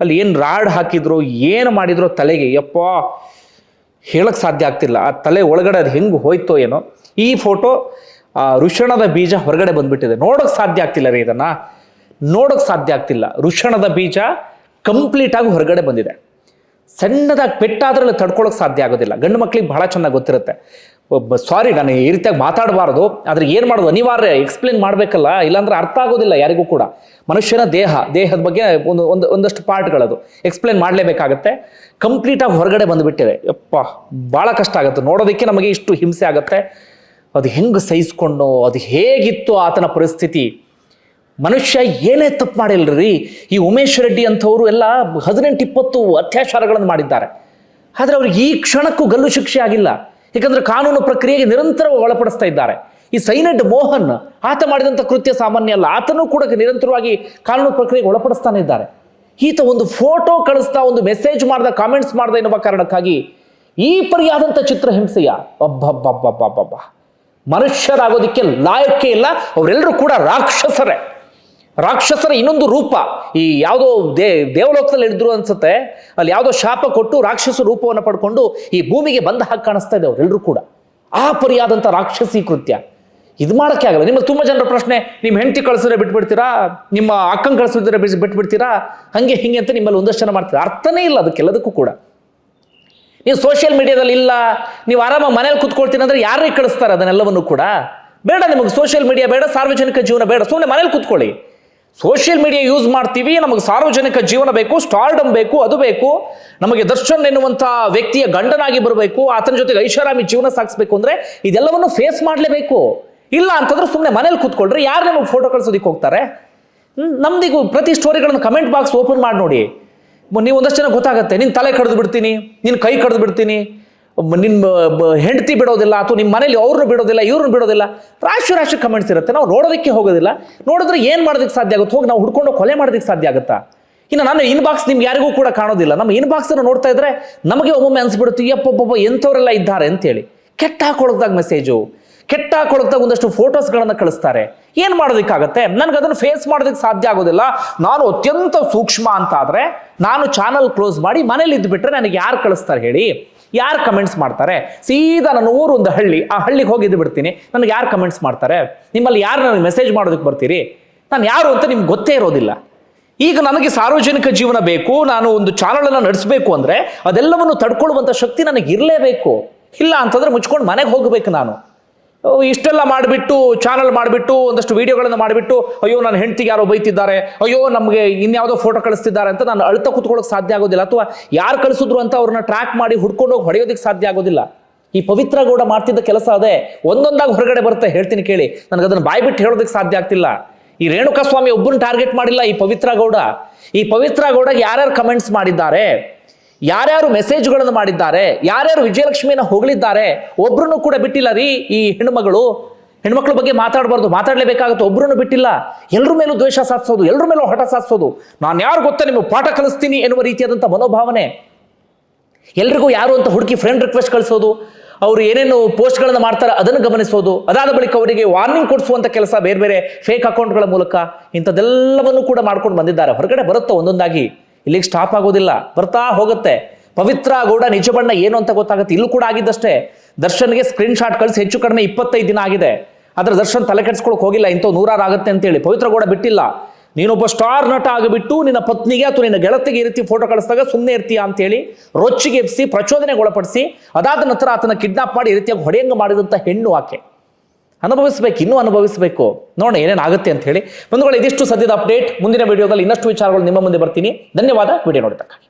[SPEAKER 1] ಅಲ್ಲಿ ಏನು ರಾಡ್ ಹಾಕಿದ್ರು, ಏನು ಮಾಡಿದ್ರು ತಲೆಗೆ, ಯಪ್ಪ ಹೇಳಕ್ಕೆ ಸಾಧ್ಯ ಆಗ್ತಿಲ್ಲ. ಆ ತಲೆ ಒಳಗಡೆ ಅದು ಹೆಂಗೆ ಹೋಯ್ತೋ ಏನೋ. ಈ ಫೋಟೋ ಋಷಣದ ಬೀಜ ಹೊರಗಡೆ ಬಂದ್ಬಿಟ್ಟಿದೆ. ನೋಡೋಕೆ ಸಾಧ್ಯ ಆಗ್ತಿಲ್ಲ ರೀ ಇದನ್ನು. ನೋಡೋಕೆ ಸಾಧ್ಯ ಆಗ್ತಿಲ್ಲ. ಋಷಣದ ಬೀಜ ಕಂಪ್ಲೀಟಾಗಿ ಹೊರಗಡೆ ಬಂದಿದೆ. ಸಣ್ಣದಾಗಿ ಪೆಟ್ಟಾದ್ರಲ್ಲಿ ತಡ್ಕೊಳಕ್ಕೆ ಸಾಧ್ಯ ಆಗೋದಿಲ್ಲ. ಗಂಡು ಮಕ್ಳಿಗೆ ಬಹಳ ಚೆನ್ನಾಗಿ ಗೊತ್ತಿರುತ್ತೆ. ಸಾರಿ ನಾನು ಈ ರೀತಿಯಾಗಿ ಮಾತಾಡಬಾರ್ದು. ಆದರೆ ಏನು ಮಾಡೋದು? ಅನಿವಾರ್ಯ ಎಕ್ಸ್ಪ್ಲೇನ್ ಮಾಡಬೇಕಲ್ಲ. ಇಲ್ಲಾಂದ್ರೆ ಅರ್ಥ ಆಗೋದಿಲ್ಲ ಯಾರಿಗೂ ಕೂಡ. ಮನುಷ್ಯನ ದೇಹ, ದೇಹದ ಬಗ್ಗೆ ಒಂದು ಒಂದು ಒಂದಷ್ಟು ಪಾರ್ಟ್ಗಳದು. ಎಕ್ಸ್ಪ್ಲೇನ್ ಮಾಡಲೇಬೇಕಾಗತ್ತೆ. ಕಂಪ್ಲೀಟಾಗಿ ಹೊರಗಡೆ ಬಂದುಬಿಟ್ಟಿದೆ ಯಪ್ಪ ಭಾಳ ಕಷ್ಟ ಆಗುತ್ತೆ. ನೋಡೋದಕ್ಕೆ ನಮಗೆ ಇಷ್ಟು ಹಿಂಸೆ ಆಗುತ್ತೆ. ಅದು ಹೆಂಗೆ ಸಹಿಸ್ಕೊಂಡು ಅದು ಹೇಗಿತ್ತು ಆತನ ಪರಿಸ್ಥಿತಿ? ಮನುಷ್ಯ ಏನೇ ತಪ್ಪು ಮಾಡಿಲ್ಲರಿ ಈ ಉಮೇಶ್ ರೆಡ್ಡಿ ಅಂಥವರು ಎಲ್ಲ ಹದಿನೆಂಟು, ಇಪ್ಪತ್ತು ಅತ್ಯಾಚಾರಗಳನ್ನು ಮಾಡಿದ್ದಾರೆ. ಆದರೆ ಅವ್ರಿಗೆ ಈ ಕ್ಷಣಕ್ಕೂ ಗಲ್ಲು ಶಿಕ್ಷೆ ಆಗಿಲ್ಲ. ಯಾಕಂದ್ರೆ ಕಾನೂನು ಪ್ರಕ್ರಿಯೆಗೆ ನಿರಂತರ ಒಳಪಡಿಸ್ತಾ ಇದ್ದಾರೆ. ಈ ಸೈನಡ್ ಮೋಹನ್ ಆತ ಮಾಡಿದಂಥ ಕೃತ್ಯ ಸಾಮಾನ್ಯ ಅಲ್ಲ. ಆತನೂ ಕೂಡ ನಿರಂತರವಾಗಿ ಕಾನೂನು ಪ್ರಕ್ರಿಯೆಗೆ ಒಳಪಡಿಸ್ತಾನೆ ಇದ್ದಾರೆ. ಈತ ಒಂದು ಫೋಟೋ ಕಳಿಸ್ತಾ, ಒಂದು ಮೆಸೇಜ್ ಮಾಡ್ದ ಕಾಮೆಂಟ್ಸ್ ಮಾಡ್ದ ಎನ್ನುವ ಕಾರಣಕ್ಕಾಗಿ ಈ ಪರಿಯಾದಂಥ ಚಿತ್ರಹಿಂಸೆಯ ಒಬ್ಬಬ್ಬಬ್ಬಬ್ಬಬ್ಬ ಮನುಷ್ಯರಾಗೋದಕ್ಕೆ ಲಾಯಕ್ಕೆ ಇಲ್ಲ, ಅವರೆಲ್ಲರೂ ಕೂಡ ರಾಕ್ಷಸರೇ. ರಾಕ್ಷಸರ ಇನ್ನೊಂದು ರೂಪ. ಈ ಯಾವುದೋ ದೇ, ದೇವಲೋಕದಲ್ಲಿ ಹಿಡಿದ್ರು ಅನ್ಸುತ್ತೆ, ಅಲ್ಲಿ ಯಾವುದೋ ಶಾಪ ಕೊಟ್ಟು ರಾಕ್ಷಸ ರೂಪವನ್ನು ಪಡ್ಕೊಂಡು ಈ ಭೂಮಿಗೆ ಬಂದ ಹಾಗೆ ಕಾಣಿಸ್ತಾ ಇದೆ ಅವರೆಲ್ಲರೂ ಕೂಡ. ಆ ಪರಿಯಾದಂಥ ರಾಕ್ಷಸಿ ಕೃತ್ಯ. ಇದು ಮಾಡೋಕ್ಕೆ ಆಗಲ್ಲ. ನಿಮಗೆ ತುಂಬ ಜನರ ಪ್ರಶ್ನೆ, ನಿಮ್ಮ ಹೆಂಡತಿ ಕಳಿಸಿದ್ರೆ ಬಿಟ್ಬಿಡ್ತೀರಾ? ನಿಮ್ಮ ಅಕ್ಕಂಗೆ ಕಳಿಸಿದ್ರೆ ಬಿಸಿ, ಬಿಟ್ಬಿಡ್ತೀರಾ? ಹಂಗೆ ಹಿಂಗೆ ಅಂತ ನಿಮ್ಮಲ್ಲಿ ಒಂದಷ್ಟು ಜನ ಮಾಡ್ತೀರಾ ಅರ್ಥನೇ ಇಲ್ಲ ಅದಕ್ಕೆಲ್ಲದಕ್ಕೂ ಕೂಡ. ನೀವು ಸೋಷಿಯಲ್ ಮೀಡಿಯಾದಲ್ಲಿ ಇಲ್ಲ, ನೀವು ಆರಾಮಾಗಿ ಮನೇಲಿ ಕೂತ್ಕೊಳ್ತೀನಿ ಅಂದರೆ ಯಾರಿಗೆ ಕಳಿಸ್ತಾರೆ ಅದನ್ನೆಲ್ಲವನ್ನು ಕೂಡ. ಬೇಡ ನಿಮಗೆ ಸೋಷಿಯಲ್ ಮೀಡಿಯಾ ಬೇಡ, ಸಾರ್ವಜನಿಕ ಜೀವನ ಬೇಡ. ಸುಮ್ಮನೆ ಮನೇಲಿ ಕೂತ್ಕೊಳ್ಳಿ. ಸೋಷಿಯಲ್ ಮೀಡಿಯಾ ಯೂಸ್ ಮಾಡ್ತೀವಿ, ನಮಗೆ ಸಾರ್ವಜನಿಕ ಜೀವನ ಬೇಕು, ಸ್ಟಾರ್ಡಮ್ ಬೇಕು, ಅದು ಬೇಕು. ನಮಗೆ ದರ್ಶನ್ ಎನ್ನುವಂಥ ವ್ಯಕ್ತಿಯ ಗಂಡನಾಗಿ ಬರಬೇಕು, ಆತನ ಜೊತೆಗೆ ಐಷಾರಾಮಿ ಜೀವನ ಸಾಗಿಸ್ಬೇಕು ಅಂದ್ರೆ ಇದೆಲ್ಲವನ್ನು ಫೇಸ್ ಮಾಡಲೇಬೇಕು. ಇಲ್ಲ ಅಂತಂದ್ರೆ ಸುಮ್ಮನೆ ಮನೇಲಿ ಕೂತ್ಕೊಳ್ರಿ, ಯಾರು ನಿಮಗೆ ಫೋಟೋ ಕಳ್ಸೋದಕ್ಕೆ ಹೋಗ್ತಾರೆ? ನಮ್ದಿಗು ಪ್ರತಿ ಸ್ಟೋರಿಗಳನ್ನು ಕಮೆಂಟ್ ಬಾಕ್ಸ್ ಓಪನ್ ಮಾಡಿ ನೋಡಿ. ನೀವು ಒಂದಷ್ಟು ಜನ ಗೊತ್ತಾಗುತ್ತೆ ನಿನ್ನ ತಲೆ ಕಡ್ದು ಬಿಡ್ತೀನಿ ನಿನ್ನ ಕೈ ಕಡ್ದು ಬಿಡ್ತೀನಿ. ನಿನ್ನ ಹೆಂಡತಿ ಬಿಡೋದಿಲ್ಲ ಅಥವಾ ನಿಮ್ಮ ಮನೇಲಿ ಅವ್ರನ್ನ ಬಿಡೋದಿಲ್ಲ, ಇವ್ರನ್ನ ಬಿಡೋದಿಲ್ಲ, ರಾಶಿ ರಾಶಿ ಕಮೆಂಟ್ಸ್ ಇರುತ್ತೆ. ನಾವು ನೋಡೋದಕ್ಕೆ ಹೋಗೋದಿಲ್ಲ. ನೋಡಿದ್ರೆ ಏನು ಮಾಡೋದಕ್ಕೆ ಸಾಧ್ಯ ಆಗುತ್ತೆ? ಹೋಗಿ ನಾವು ಹುಡ್ಕೊಂಡು ಕೊಲೆ ಮಾಡೋದಕ್ಕೆ ಸಾಧ್ಯ ಆಗುತ್ತಾ? ಇನ್ನು ನಾನು ಇನ್ಬಾಕ್ಸ್ ನಿಮ್ಗೆ ಯಾರಿಗೂ ಕೂಡ ಕಾಣೋದಿಲ್ಲ. ನಮ್ಮ ಇನ್ಬಾಕ್ಸನ್ನು ನೋಡ್ತಾ ಇದ್ರೆ ನಮಗೆ ಒಮ್ಮೊಮ್ಮೆ ಅನ್ಸ್ಬಿಡುತ್ತೆ ಯಪ್ಪೊಬ್ಬೊಬ್ಬ ಎಂಥವರೆಲ್ಲ ಇದ್ದಾರೆ? ಅಂತೇಳಿ. ಕೆಟ್ಟ ಹಾಕೊಳಕ್ದಾಗ ಮೆಸೇಜು ಕೆಟ್ಟ ಹಾಕೊಳಕ್ದಾಗ ಒಂದಷ್ಟು ಫೋಟೋಸ್ಗಳನ್ನು ಕಳಿಸ್ತಾರೆ. ಏನು ಮಾಡೋದಕ್ಕಾಗತ್ತೆ? ನನಗೆ ಅದನ್ನು ಫೇಸ್ ಮಾಡೋದಕ್ಕೆ ಸಾಧ್ಯ ಆಗೋದಿಲ್ಲ. ನಾನು ಅತ್ಯಂತ ಸೂಕ್ಷ್ಮ ಅಂತ ಆದರೆ ನಾನು ಚಾನಲ್ ಕ್ಲೋಸ್ ಮಾಡಿ ಮನೇಲಿ ಇದ್ದುಬಿಟ್ರೆ ನನಗೆ ಯಾರು ಕಳಿಸ್ತಾರೆ ಹೇಳಿ? ಯಾರು ಕಮೆಂಟ್ಸ್ ಮಾಡ್ತಾರೆ? ಸೀದಾ ನನ್ನ ಊರು ಒಂದು ಹಳ್ಳಿ, ಆ ಹಳ್ಳಿಗೆ ಹೋಗಿ ಇದ್ದು ಬಿಡ್ತೀನಿ. ನನಗೆ ಯಾರು ಕಮೆಂಟ್ಸ್ ಮಾಡ್ತಾರೆ? ನಿಮ್ಮಲ್ಲಿ ಯಾರು ನನಗೆ ಮೆಸೇಜ್ ಮಾಡೋದಕ್ಕೆ ಬರ್ತೀರಿ? ನಾನು ಯಾರು ಅಂತ ನಿಮ್ಗೆ ಗೊತ್ತೇ ಇರೋದಿಲ್ಲ. ಈಗ ನನಗೆ ಸಾರ್ವಜನಿಕ ಜೀವನ ಬೇಕು, ನಾನು ಒಂದು ಚಾನಲನ್ನು ನಡೆಸಬೇಕು ಅಂದರೆ ಅದೆಲ್ಲವನ್ನು ತಡ್ಕೊಳ್ಳುವಂಥ ಶಕ್ತಿ ನನಗೆ ಇರಲೇಬೇಕು. ಇಲ್ಲ ಅಂತಂದ್ರೆ ಮುಚ್ಕೊಂಡು ಮನೆಗೆ ಹೋಗಬೇಕು ನಾನು. ಇಷ್ಟೆಲ್ಲ ಮಾಡಿಬಿಟ್ಟು ಚಾನಲ್ ಮಾಡಿಬಿಟ್ಟು ಒಂದಷ್ಟು ವಿಡಿಯೋಗಳನ್ನು ಮಾಡಿಬಿಟ್ಟು, ಅಯ್ಯೋ, ನನ್ನ ಹೆಂಡತಿಗೆ ಯಾರೋ ಬೈತಿದ್ದಾರೆ, ಅಯ್ಯೋ, ನಮಗೆ ಇನ್ಯಾವುದೋ ಫೋಟೋ ಕಳಿಸ್ತಿದ್ದಾರೆ ಅಂತ ನಾನು ಅಳ್ತಾ ಕುತ್ಕೊಳ್ಳೋಕೆ ಸಾಧ್ಯ ಆಗೋದಿಲ್ಲ. ಅಥವಾ ಯಾರು ಕಳಿಸಿದ್ರು ಅಂತ ಅವ್ರನ್ನ ಟ್ರ್ಯಾಕ್ ಮಾಡಿ ಹುಡ್ಕೊಂಡು ಹೋಗಿ ಹೊಡೆಯೋದಕ್ಕೆ ಸಾಧ್ಯ ಆಗೋದಿಲ್ಲ. ಈ ಪವಿತ್ರ ಗೌಡ ಮಾಡ್ತಿದ್ದ ಕೆಲಸ ಅದೇ. ಒಂದೊಂದಾಗಿ ಹೊರಗಡೆ ಬರುತ್ತೆ, ಹೇಳ್ತೀನಿ ಕೇಳಿ. ನನಗೆ ಅದನ್ನು ಬಾಯ್ಬಿಟ್ಟು ಹೇಳೋದಕ್ಕೆ ಸಾಧ್ಯ ಆಗ್ತಿಲ್ಲ. ಈ ರೇಣುಕಾಸ್ವಾಮಿ ಒಬ್ಬನ ಟಾರ್ಗೆಟ್ ಮಾಡಿಲ್ಲ ಈ ಪವಿತ್ರ ಗೌಡ. ಈ ಪವಿತ್ರ ಗೌಡಗೆ ಯಾರ್ಯಾರು ಕಮೆಂಟ್ಸ್ ಮಾಡಿದ್ದಾರೆ? ಯಾರ್ಯಾರು ಮೆಸೇಜ್ಗಳನ್ನು ಮಾಡಿದ್ದಾರೆ, ಯಾರ್ಯಾರು ವಿಜಯಲಕ್ಷ್ಮಿಯನ್ನು ಹೊಗಳಿದ್ದಾರೆ, ಒಬ್ರನ್ನು ಕೂಡ ಬಿಟ್ಟಿಲ್ಲ ರೀ ಈ ಹೆಣ್ಮಗಳು ಹೆಣ್ಮಕ್ಳ ಬಗ್ಗೆ ಮಾತಾಡಬಾರ್ದು, ಮಾತಾಡಲೇಬೇಕಾಗುತ್ತೆ ಒಬ್ಬರನ್ನು ಬಿಟ್ಟಿಲ್ಲ. ಎಲ್ಲರ ಮೇಲೂ ದ್ವೇಷ ಸಾಧಿಸೋದು ಎಲ್ಲರ ಮೇಲೂ ಹಠ ಸಾಧಿಸೋದು. ನಾನು ಯಾರು ಗೊತ್ತಾ ನಿಮಗೆ ಪಾಠ ಕಲಿಸ್ತೀನಿ ಎನ್ನುವ ರೀತಿಯಾದಂಥ ಮನೋಭಾವನೆ. ಎಲ್ರಿಗೂ ಯಾರು ಅಂತ ಹುಡುಕಿ ಫ್ರೆಂಡ್ ರಿಕ್ವೆಸ್ಟ್ ಕಳಿಸೋದು, ಅವರು ಏನೇನು ಪೋಸ್ಟ್ಗಳನ್ನು ಮಾಡ್ತಾರೆ ಅದನ್ನು ಗಮನಿಸೋದು. ಅದಾದ ಬಳಿಕ ಅವರಿಗೆ ವಾರ್ನಿಂಗ್ ಕೊಡಿಸುವಂಥ ಕೆಲಸ ಬೇರೆ ಬೇರೆ ಫೇಕ್ ಅಕೌಂಟ್ಗಳ ಮೂಲಕ ಇಂಥದ್ದೆಲ್ಲವನ್ನು ಕೂಡ ಮಾಡ್ಕೊಂಡು ಬಂದಿದ್ದಾರೆ. ಹೊರಗಡೆ ಬರುತ್ತೋ ಒಂದೊಂದಾಗಿ. ಇಲ್ಲಿಗೆ ಸ್ಟಾಪ್ ಆಗೋದಿಲ್ಲ. ಬರ್ತಾ ಹೋಗುತ್ತೆ. ಪವಿತ್ರ ಗೌಡ, ನಿಜ ಬಣ್ಣ ಏನು ಅಂತ ಗೊತ್ತಾಗುತ್ತೆ? ಇಲ್ಲೂ ಕೂಡ ಆಗಿದ್ದಷ್ಟೇ. ದರ್ಶನ್ಗೆ ಸ್ಕ್ರೀನ್ ಶಾಟ್ ಕಳಿಸಿ ಹೆಚ್ಚು ಕಡಿಮೆ ಇಪ್ಪತ್ತೈದು ದಿನ ಆಗಿದೆ. ಆದ್ರೆ ದರ್ಶನ್ ತಲೆ ಕೆಡ್ಸ್ಕೊಳಕ್ ಹೋಗಿಲ್ಲ. ಇಂಥವು ನೂರಾರು ಆಗುತ್ತೆ ಅಂತೇಳಿ ಪವಿತ್ರ ಗೌಡ ಬಿಟ್ಟಿಲ್ಲ. ನೀನೊಬ್ಬ ಸ್ಟಾರ್ ನಟ ಆಗಿಬಿಟ್ಟು ನಿನ್ನ ಪತ್ನಿಗೆ ಅಥವಾ ನಿನ್ನ ಗೆಳತಿಗೆ ಈ ರೀತಿ ಫೋಟೋ ಕಳಿಸಿದಾಗ ಸುಮ್ಮನೆ ಇರ್ತೀಯ ಅಂತೇಳಿ ರೊಚ್ಚಿಗೆ ಎಬ್ಸಿ ಪ್ರಚೋದನೆಗೆ ಒಳಪಡಿಸಿ ಅದಾದ ನಂತರ ಆತನ ಕಿಡ್ನಾಪ್ ಮಾಡಿ ಈ ರೀತಿಯಾಗಿ ಹೊಡೆಯಂಗ ಮಾಡಿದಂಥ ಹೆಣ್ಣು ಆಕೆ. ಅನುಭವಿಸ್ಬೇಕು, ಇನ್ನೂ ಅನುಭವಿಸಬೇಕು. ನೋಡೋಣ ಏನೇನಾಗುತ್ತೆ ಅಂತ ಹೇಳಿ. ಬಂಧುಗಳು, ಇದಿಷ್ಟು ಸದ್ಯದ ಅಪ್ಡೇಟ್ ಮುಂದಿನ ವಿಡಿಯೋದಲ್ಲಿ ಇನ್ನಷ್ಟು ವಿಚಾರಗಳು ನಿಮ್ಮ ಮುಂದೆ ಬರ್ತೀನಿ. ಧನ್ಯವಾದ. ವಿಡಿಯೋ ನೋಡಿದ್ದಕ್ಕಾಗಿ.